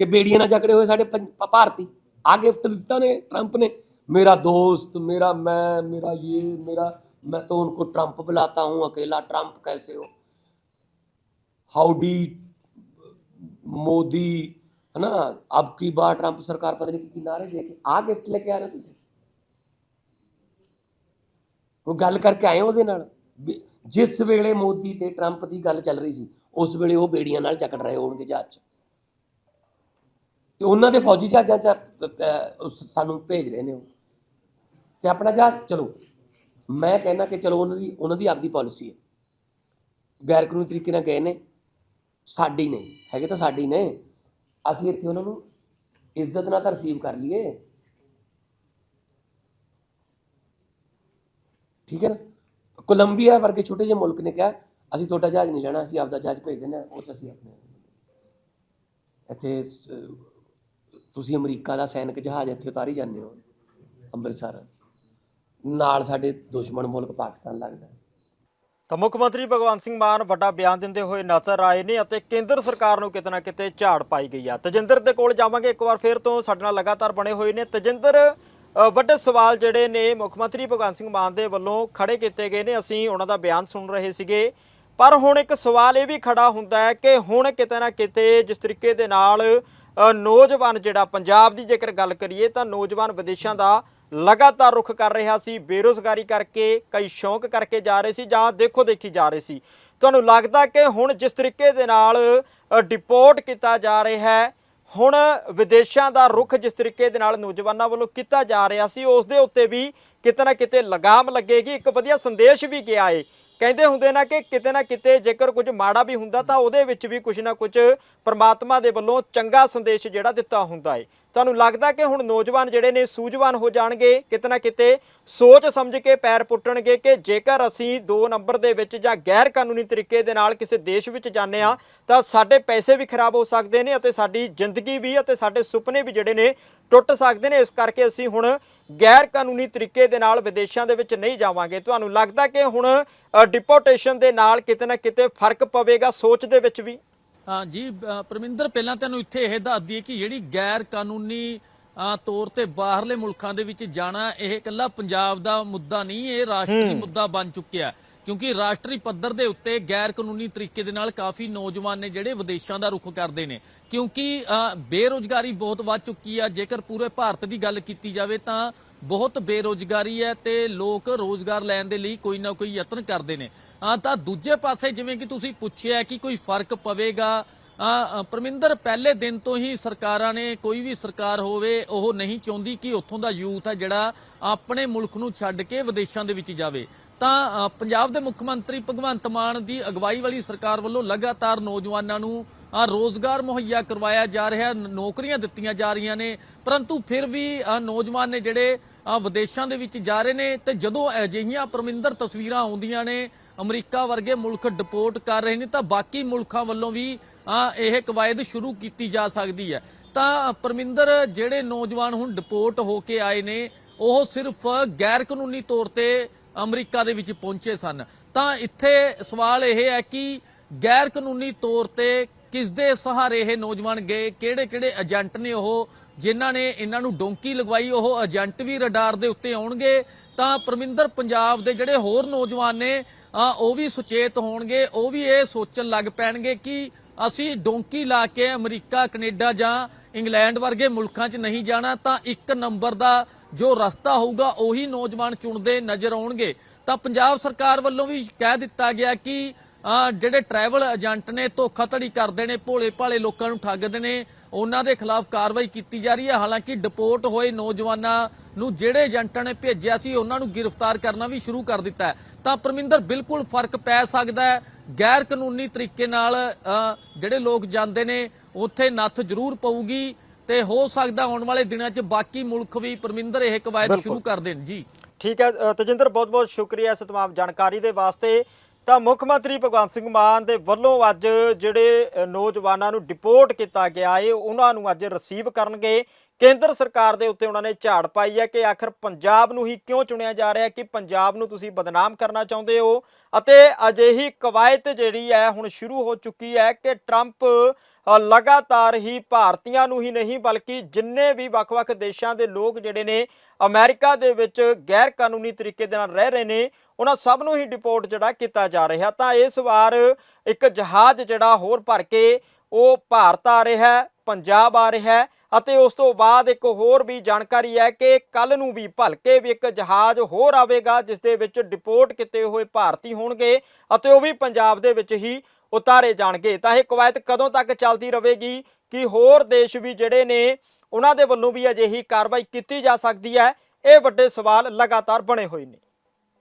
ਕਿ ਬੇੜੀਆਂ ਨਾਲ ਜਕੜੇ ਹੋਏ ਸਾਡੇ ਪੰਜ- ਭ- ਭਾਰਤੀ ਆ ਗਿਫਟ ਦਿੱਤਾ ਨੇ ਟਰੰਪ ਨੇ ਮੇਰਾ ਦੋਸਤ ਮੇਰਾ ਮੈਂ ਮੇਰਾ ਇਹ ਮੇਰਾ मैं तो उनको ट्रंप बुलाता हूं अकेला ट्रंप कैसे हो हाउडी मोदी है ना अब की बार ट्रंप सरकार पता नहीं की नारे दे के आ गिफ्ट लेके आ रहे हो ਤੁਸੀਂ ਕੋਈ ਗੱਲ ਕਰਕੇ ਆਏ ਉਹਦੇ ਨਾਲ। ਜਿਸ ਵੇਲੇ ਮੋਦੀ ਤੇ ਟਰੰਪ ਦੀ ਗੱਲ ਚੱਲ ਰਹੀ ਸੀ, ਉਸ ਵੇਲੇ ਉਹ ਬੇੜੀਆਂ ਨਾਲ ਜਕੜ ਰਹੇ ਹੋਣਗੇ ਜਹਾਜ਼ 'ਚ। ਤੇ ਉਹਨਾਂ ਦੇ ਫੌਜੀ ਜਹਾਜ਼ਾਂ 'ਚ ਸਾਨੂੰ ਭੇਜ ਰਹੇ ਨੇ ਉਹ। ਤੇ ਆਪਣਾ ਜਹਾਜ਼, ਚਲੋ, ਮੈਂ ਕਹਿੰਦਾ ਕਿ ਚਲੋ ਉਹਨਾਂ ਦੀ ਉਹਨਾਂ ਦੀ ਆਪਦੀ ਪਾਲਿਸੀ ਹੈ। ਗੈਰ ਕਾਨੂੰਨੀ ਤਰੀਕੇ ਨਾਲ ਗਏ ਨੇ। ਸਾਡੀ ਨਹੀਂ, ਹੈਗੇ ਤਾਂ ਸਾਡੀ ਨੇ। ਅਸੀਂ ਇੱਥੇ ਉਹਨਾਂ ਨੂੰ ਇੱਜ਼ਤ ਨਾਲ ਤਾਂ ਰਿਸੀਵ ਕਰ ਲਈਏ। ਠੀਕ ਹੈ ਨਾ? ਕੋਲੰਬੀਆ ਵਰਗੇ ਛੋਟੇ ਜਿਹੇ ਮੁਲਕ ਨੇ ਕਿਹਾ, ਅਸੀਂ ਤੁਹਾਡਾ ਜਹਾਜ਼ ਨਹੀਂ ਲੈਣਾ, ਅਸੀਂ ਆਪਦਾ ਜਹਾਜ਼ ਭੇਜ ਦਿੰਦੇ ਉਹ 'ਚ ਅਸੀਂ ਆਪਣੇ ਇੱਥੇ, ਤੁਸੀਂ ਅਮਰੀਕਾ ਦਾ ਸੈਨਿਕ ਜਹਾਜ਼ ਇੱਥੇ ਉਤਾਰੀ ਜਾਂਦੇ ਹੋ, ਅੰਮ੍ਰਿਤਸਰ। ਨਾਲ ਸਾਡੇ ਦੁਸ਼ਮਣ ਮੁਲਕ ਪਾਕਿਸਤਾਨ ਲੱਗਦਾ। ਤਾਂ ਮੁੱਖ ਮੰਤਰੀ ਭਗਵੰਤ ਸਿੰਘ ਮਾਨ ਵੱਡਾ ਬਿਆਨ ਦਿੰਦੇ ਹੋਏ ਨਜ਼ਰ ਆਏ ਨੇ ਅਤੇ ਕੇਂਦਰ ਸਰਕਾਰ ਨੂੰ ਕਿਤੇ ਨਾ ਕਿਤੇ ਝਾੜ ਪਾਈ ਗਈ ਆ। ਤਜਿੰਦਰ ਦੇ ਕੋਲ ਜਾਵਾਂਗੇ ਇੱਕ ਵਾਰ ਫੇਰ ਤੋਂ, ਸਾਡੇ ਨਾਲ ਲਗਾਤਾਰ ਬਣੇ ਹੋਏ ਨੇ। ਤਜਿੰਦਰ ਵੱਡੇ ਸਵਾਲ ਜਿਹੜੇ ਨੇ ਮੁੱਖ ਮੰਤਰੀ ਭਗਵੰਤ ਸਿੰਘ ਮਾਨ ਦੇ ਵੱਲੋਂ ਖੜੇ ਕੀਤੇ ਗਏ ਨੇ। ਅਸੀਂ ਉਹਨਾਂ ਦਾ ਬਿਆਨ ਸੁਣ ਰਹੇ ਸੀਗੇ। ਪਰ ਹੁਣ ਇੱਕ ਸਵਾਲ ਇਹ ਵੀ ਖੜਾ ਹੁੰਦਾ ਹੈ ਕਿ ਹੁਣ ਕਿਤੇ ਨਾ ਕਿਤੇ ਜਿਸ ਤਰੀਕੇ ਦੇ ਨਾਲ ਨੌਜਵਾਨ ਜਿਹੜਾ ਪੰਜਾਬ ਦੀ ਜੇਕਰ ਗੱਲ ਕਰੀਏ ਤਾਂ ਨੌਜਵਾਨ ਵਿਦੇਸ਼ਾਂ ਦਾ ਲਗਾਤਾਰ ਰੁਖ ਕਰ ਰਿਹਾ ਸੀ। ਬੇਰੋਜ਼ਗਾਰੀ ਕਰਕੇ, ਕਈ ਸ਼ੌਂਕ ਕਰਕੇ ਜਾ ਰਹੇ ਸੀ ਜਾਂ ਦੇਖੋ ਦੇਖੀ ਜਾ ਰਹੇ ਸੀ। ਤੁਹਾਨੂੰ ਲੱਗਦਾ ਕਿ ਹੁਣ ਜਿਸ ਤਰੀਕੇ ਦੇ ਨਾਲ ਡਿਪੋਰਟ ਕੀਤਾ ਜਾ ਰਿਹਾ ਹੈ ਹੁਣ ਵਿਦੇਸ਼ਾਂ ਦਾ ਰੁਖ ਜਿਸ ਤਰੀਕੇ ਦੇ ਨਾਲ ਨੌਜਵਾਨਾਂ ਵੱਲੋਂ ਕੀਤਾ ਜਾ ਰਿਹਾ ਸੀ, ਉਸ ਦੇ ਉੱਤੇ ਵੀ ਕਿਤੇ ਨਾ ਕਿਤੇ ਲਗਾਮ ਲੱਗੇਗੀ। ਇੱਕ ਵਧੀਆ ਸੰਦੇਸ਼ ਵੀ ਗਿਆ ਏ। ਕਹਿੰਦੇ ਹੁੰਦੇ ਨਾ ਕਿ ਕਿਤੇ ਨਾ ਕਿਤੇ ਜੇਕਰ ਕੁਝ ਮਾੜਾ ਵੀ ਹੁੰਦਾ ਤਾਂ ਉਹਦੇ ਵਿੱਚ ਵੀ ਕੁਝ ਨਾ ਕੁਝ ਪ੍ਰਮਾਤਮਾ ਦੇ ਵੱਲੋਂ ਚੰਗਾ ਸੰਦੇਸ਼ ਜਿਹੜਾ ਦਿੱਤਾ ਹੁੰਦਾ ਏ। ਤੁਹਾਨੂੰ ਲੱਗਦਾ ਕਿ ਹੁਣ ਨੌਜਵਾਨ ਜਿਹੜੇ ਨੇ ਸੂਝਵਾਨ ਹੋ ਜਾਣਗੇ, ਕਿਤੇ ਨਾ ਕਿਤੇ ਸੋਚ ਸਮਝ ਕੇ ਪੈਰ ਪੁੱਟਣਗੇ ਕਿ ਜੇਕਰ ਅਸੀਂ 2 ਨੰਬਰ ਦੇ ਵਿੱਚ ਜਾਂ ਗੈਰ ਕਾਨੂੰਨੀ ਤਰੀਕੇ ਦੇ ਨਾਲ ਕਿਸੇ ਦੇਸ਼ ਵਿੱਚ ਜਾਂਦੇ ਆ ਤਾਂ ਸਾਡੇ ਪੈਸੇ ਵੀ ਖਰਾਬ ਹੋ ਸਕਦੇ ਨੇ ਅਤੇ ਸਾਡੀ ਜ਼ਿੰਦਗੀ ਵੀ ਅਤੇ ਸਾਡੇ ਸੁਪਨੇ ਵੀ ਜਿਹੜੇ ਨੇ ਟੁੱਟ ਸਕਦੇ ਨੇ। ਇਸ ਕਰਕੇ ਅਸੀਂ ਹੁਣ ਗੈਰ ਕਾਨੂੰਨੀ ਤਰੀਕੇ ਦੇ ਨਾਲ ਵਿਦੇਸ਼ਾਂ ਦੇ ਵਿੱਚ ਨਹੀਂ ਜਾਵਾਂਗੇ। ਤੁਹਾਨੂੰ ਲੱਗਦਾ ਕਿ ਹੁਣ ਡਿਪੋਰਟੇਸ਼ਨ ਦੇ ਨਾਲ ਕਿਤੇ ਨਾ ਕਿਤੇ ਫ਼ਰਕ ਪਵੇਗਾ ਸੋਚ ਦੇ ਵਿੱਚ ਵੀ? ਜੀ ਪਰਮਿੰਦਰ ਪਹਿਲਾਂ ਤੈਨੂੰ ਇੱਥੇ ਇਹ ਦੱਸ ਦਈਏ ਕਿ ਜਿਹੜੀ ਗੈਰ ਕਾਨੂੰਨੀ ਤੌਰ ਤੇ ਬਾਹਰਲੇ ਮੁਲਕਾਂ ਦੇ ਵਿੱਚ ਜਾਣਾ ਇਹ ਇਕੱਲਾ ਪੰਜਾਬ ਦਾ ਮੁੱਦਾ ਨਹੀਂ ਇਹ ਰਾਸ਼ਟਰੀ ਮੁੱਦਾ ਬਣ ਚੁੱਕਿਆ। ਕਿਉਂਕਿ ਰਾਸ਼ਟਰੀ ਪੱਧਰ ਦੇ ਉੱਤੇ ਗੈਰ ਕਾਨੂੰਨੀ ਤਰੀਕੇ ਦੇ ਨਾਲ ਕਾਫੀ ਨੌਜਵਾਨ ਨੇ ਜਿਹੜੇ ਵਿਦੇਸ਼ਾਂ ਦਾ ਰੁਖ ਕਰਦੇ ਨੇ। ਕਿਉਂਕਿ ਬੇਰੁਜ਼ਗਾਰੀ ਬਹੁਤ ਵੱਧ ਚੁੱਕੀ ਆ। ਜੇਕਰ ਪੂਰੇ ਭਾਰਤ ਦੀ ਗੱਲ ਕੀਤੀ ਜਾਵੇ ਤਾਂ ਬਹੁਤ ਬੇਰੁਜ਼ਗਾਰੀ ਹੈ ਤੇ ਲੋਕ ਰੋਜ਼ਗਾਰ ਲੈਣ ਦੇ ਲਈ ਕੋਈ ਨਾ ਕੋਈ ਯਤਨ ਕਰਦੇ ਨੇ। ਤਾਂ ਦੂਜੇ ਪਾਸੇ ਜਿਵੇਂ ਕਿ ਤੁਸੀਂ ਪੁੱਛਿਆ ਕਿ ਕੋਈ ਫ਼ਰਕ ਪਵੇਗਾ ਪਰਮਿੰਦਰ ਪਹਿਲੇ ਦਿਨ ਤੋਂ ਹੀ ਸਰਕਾਰਾਂ ਨੇ ਕੋਈ ਵੀ ਸਰਕਾਰ ਹੋਵੇ ਉਹ ਨਹੀਂ ਚਾਹੁੰਦੀ ਕਿ ਉੱਥੋਂ ਦਾ ਯੂਥ ਹੈ ਜਿਹੜਾ ਆਪਣੇ ਮੁਲਕ ਨੂੰ ਛੱਡ ਕੇ ਵਿਦੇਸ਼ਾਂ ਦੇ ਵਿੱਚ ਜਾਵੇ। ਤਾਂ ਪੰਜਾਬ ਦੇ ਮੁੱਖ ਮੰਤਰੀ ਭਗਵੰਤ ਮਾਨ ਦੀ ਅਗਵਾਈ ਵਾਲੀ ਸਰਕਾਰ ਵੱਲੋਂ ਲਗਾਤਾਰ ਨੌਜਵਾਨਾਂ ਨੂੰ ਅ, ਰੋਜ਼ਗਾਰ ਮੁਹੱਈਆ ਕਰਵਾਇਆ ਜਾ ਰਿਹਾ ਨੌਕਰੀਆਂ ਦਿੱਤੀਆਂ ਜਾ ਰਹੀਆਂ ਨੇ ਪਰੰਤੂ ਫਿਰ ਵੀ ਨੌਜਵਾਨ ਨੇ ਜਿਹੜੇ ਵਿਦੇਸ਼ਾਂ ਦੇ ਵਿੱਚ ਜਾ ਰਹੇ ਨੇ ਤੇ ਜਦੋਂ ਅਜਿਹੀਆਂ ਪਰਮਿੰਦਰ ਤਸਵੀਰਾਂ ਆਉਂਦੀਆਂ ਨੇ, ਅਮਰੀਕਾ ਵਰਗੇ ਮੁਲਕ ਡਿਪੋਰਟ ਕਰ ਰਹੇ ਨੇ, ਤਾਂ ਬਾਕੀ ਮੁਲਕਾਂ ਵੱਲੋਂ ਵੀ ਇਹ ਕਵਾਇਦ ਸ਼ੁਰੂ ਕੀਤੀ ਜਾ ਸਕਦੀ ਹੈ। ਤਾਂ ਪਰਮਿੰਦਰ, ਜਿਹੜੇ ਨੌਜਵਾਨ ਹੁਣ ਡਿਪੋਰਟ ਹੋ ਕੇ ਆਏ ਨੇ, ਉਹ ਸਿਰਫ ਗੈਰ ਕਾਨੂੰਨੀ ਤੌਰ ਤੇ ਅਮਰੀਕਾ ਦੇ ਵਿੱਚ ਪਹੁੰਚੇ ਸਨ। ਤਾਂ ਇੱਥੇ ਸਵਾਲ ਇਹ ਹੈ ਕਿ ਗੈਰ ਕਾਨੂੰਨੀ ਤੌਰ ਤੇ ਕਿਸ ਦੇ ਸਹਾਰੇ ਇਹ ਨੌਜਵਾਨ ਗਏ? ਕਿਹੜੇ ਕਿਹੜੇ ਏਜੰਟ ਨੇ ਉਹ? ਜਿਨ੍ਹਾਂ ਨੇ ਇਹਨਾਂ ਨੂੰ ਡੋਂਕੀ ਲਗਵਾਈ? ਉਹ ਏਜੰਟ ਵੀ ਰਡਾਰ ਦੇ ਉੱਤੇ ਆਉਣਗੇ। ਤਾਂ ਪਰਮਿੰਦਰ, ਪੰਜਾਬ ਦੇ ਜਿਹੜੇ ਹੋਰ ਨੌਜਵਾਨ ਨੇ ਉਹ ਵੀ ਸੁਚੇਤ ਹੋਣਗੇ, ਉਹ ਵੀ ਇਹ ਸੋਚਣ ਲੱਗ ਪੈਣਗੇ ਕਿ ਅਸੀਂ ਡੋਂਕੀ ਲਾ ਕੇ ਅਮਰੀਕਾ, ਕੈਨੇਡਾ ਜਾਂ ਇੰਗਲੈਂਡ ਵਰਗੇ ਮੁਲਕਾਂ 'ਚ ਨਹੀਂ ਜਾਣਾ, ਤਾਂ ਇੱਕ ਨੰਬਰ ਦਾ ਜੋ ਰਸਤਾ ਹੋਊਗਾ, ਉਹੀ ਨੌਜਵਾਨ ਚੁਣਦੇ ਨਜ਼ਰ ਆਉਣਗੇ। ਤਾਂ ਪੰਜਾਬ ਸਰਕਾਰ ਵੱਲੋਂ ਵੀ ਕਹਿ ਦਿੱਤਾ ਗਿਆ ਕਿ ਜਿਹੜੇ ਟਰੈਵਲ ਏਜੰਟ ਨੇ ਧੋਖਾਧੜੀ ਕਰਦੇ ਨੇ ਭੋਲੇ ਭਾਲੇ ਲੋਕਾਂ ਨੂੰ ਠੱਗਦੇ ਨੇ ਉਹਨਾਂ ਦੇ ਖਿਲਾਫ ਕਾਰਵਾਈ ਕੀਤੀ ਜਾ ਰਹੀ ਹੈ। ਹਾਲਾਂਕਿ ਡਿਪੋਰਟ ਹੋਏ ਨੌਜਵਾਨਾਂ ਨੂੰ ਜਿਹੜੇ ਏਜੰਟਾਂ ਨੇ ਭੇਜਿਆ ਸੀ ਉਹਨਾਂ ਨੂੰ ਗ੍ਰਿਫਤਾਰ ਕਰਨਾ ਵੀ ਸ਼ੁਰੂ ਕਰ ਦਿੱਤਾ ਹੈ। ਤਾਂ ਪਰਮਿੰਦਰ ਬਿਲਕੁਲ ਫ਼ਰਕ ਪੈ ਸਕਦਾ ਹੈ। ਗੈਰ ਕਾਨੂੰਨੀ ਤਰੀਕੇ ਨਾਲ ਜਿਹੜੇ ਲੋਕ ਜਾਂਦੇ ਨੇ ਉੱਥੇ ਨੱਥ ਜ਼ਰੂਰ ਪਊਗੀ ਤੇ ਹੋ ਸਕਦਾ ਆਉਣ ਵਾਲੇ ਦਿਨਾਂ 'ਚ ਬਾਕੀ ਮੁਲਕ ਵੀ ਪਰਮਿੰਦਰ ਇਹ ਕਵਾਇਦ। ਸ਼ੁਰੂ ਕਰ ਦੇਣ। ਜੀ। ਠੀਕ ਹੈ ਤਜਿੰਦਰ ਬਹੁਤ ਬਹੁਤ ਸ਼ੁਕਰੀਆ ਇਸ ਤਮਾਮ ਜਾਣਕਾਰੀ ਦੇ ਵਾਸਤੇ। ਤਾਂ ਮੁੱਖ ਮੰਤਰੀ ਭਗਵੰਤ ਸਿੰਘ ਮਾਨ ਦੇ ਵੱਲੋਂ ਅੱਜ ਜਿਹੜੇ ਨੌਜਵਾਨਾਂ ਨੂੰ ਡਿਪੋਰਟ ਕੀਤਾ ਗਿਆ ਏ, ਉਹਨਾਂ ਨੂੰ ਅੱਜ ਰਿਸੀਵ ਕਰਨਗੇ। ਕੇਂਦਰ ਸਰਕਾਰ ਦੇ ਉੱਤੇ ਉਹਨਾਂ ਨੇ ਝਾੜ ਪਾਈ ਹੈ ਕਿ ਆਖਰ ਪੰਜਾਬ ਨੂੰ ਹੀ ਕਿਉਂ ਚੁਣਿਆ ਜਾ ਰਿਹਾ ਕਿ ਪੰਜਾਬ ਨੂੰ ਤੁਸੀਂ ਬਦਨਾਮ ਕਰਨਾ ਚਾਹੁੰਦੇ ਹੋ? ਅਤੇ ਅਜਿਹੀ ਕਵਾਇਤ ਜਿਹੜੀ ਹੈ ਹੁਣ ਸ਼ੁਰੂ ਹੋ ਚੁੱਕੀ ਹੈ ਕਿ ਟਰੰਪ ਲਗਾਤਾਰ ਹੀ ਭਾਰਤੀਆਂ ਨੂੰ ਹੀ ਨਹੀਂ ਬਲਕਿ ਜਿੰਨੇ ਵੀ ਵੱਖ-ਵੱਖ ਦੇਸ਼ਾਂ ਦੇ ਲੋਕ ਜਿਹੜੇ ਨੇ ਅਮਰੀਕਾ ਦੇ ਵਿੱਚ ਗੈਰ ਕਾਨੂੰਨੀ ਤਰੀਕੇ ਦੇ ਨਾਲ ਰਹਿ ਰਹੇ ਨੇ, ਉਹਨਾਂ ਸਭ ਨੂੰ ਹੀ ਡਿਪੋਰਟ ਜਿਹੜਾ ਕੀਤਾ ਜਾ ਰਿਹਾ। ਤਾਂ ਇਸ ਵਾਰ ਇੱਕ ਜਹਾਜ਼ ਜਿਹੜਾ ਹੋਰ ਭਰ ਕੇ ਉਹ ਭਾਰਤ ਆ ਰਿਹਾ ਪੰਜਾਬ ਆ ਰਿਹਾ ਅਤੇ ਉਸ ਤੋਂ ਬਾਅਦ ਇੱਕ ਹੋਰ ਵੀ ਜਾਣਕਾਰੀ ਹੈ ਕਿ ਕੱਲ ਨੂੰ ਵੀ ਭਲਕੇ ਵੀ ਇੱਕ ਜਹਾਜ਼ ਹੋਰ ਆਵੇਗਾ, ਜਿਸ ਦੇ ਵਿੱਚ ਡਿਪੋਰਟ ਕੀਤੇ ਹੋਏ ਭਾਰਤੀ ਹੋਣਗੇ ਅਤੇ ਉਹ ਵੀ ਪੰਜਾਬ ਦੇ ਵਿੱਚ ਹੀ ਉਤਾਰੇ ਜਾਣਗੇ। ਤਾਂ ਇਹ ਕਵਾਇਤ ਕਦੋਂ ਤੱਕ ਚੱਲਦੀ ਰਹੇਗੀ? ਕਿ ਹੋਰ ਦੇਸ਼ ਵੀ ਜਿਹੜੇ ਨੇ, ਉਹਨਾਂ ਦੇ ਵੱਲੋਂ ਵੀ ਅਜਿਹੀ ਕਾਰਵਾਈ ਕੀਤੀ ਜਾ ਸਕਦੀ ਹੈ? ਇਹ ਵੱਡੇ ਸਵਾਲ ਲਗਾਤਾਰ ਬਣੇ ਹੋਏ ਨੇ।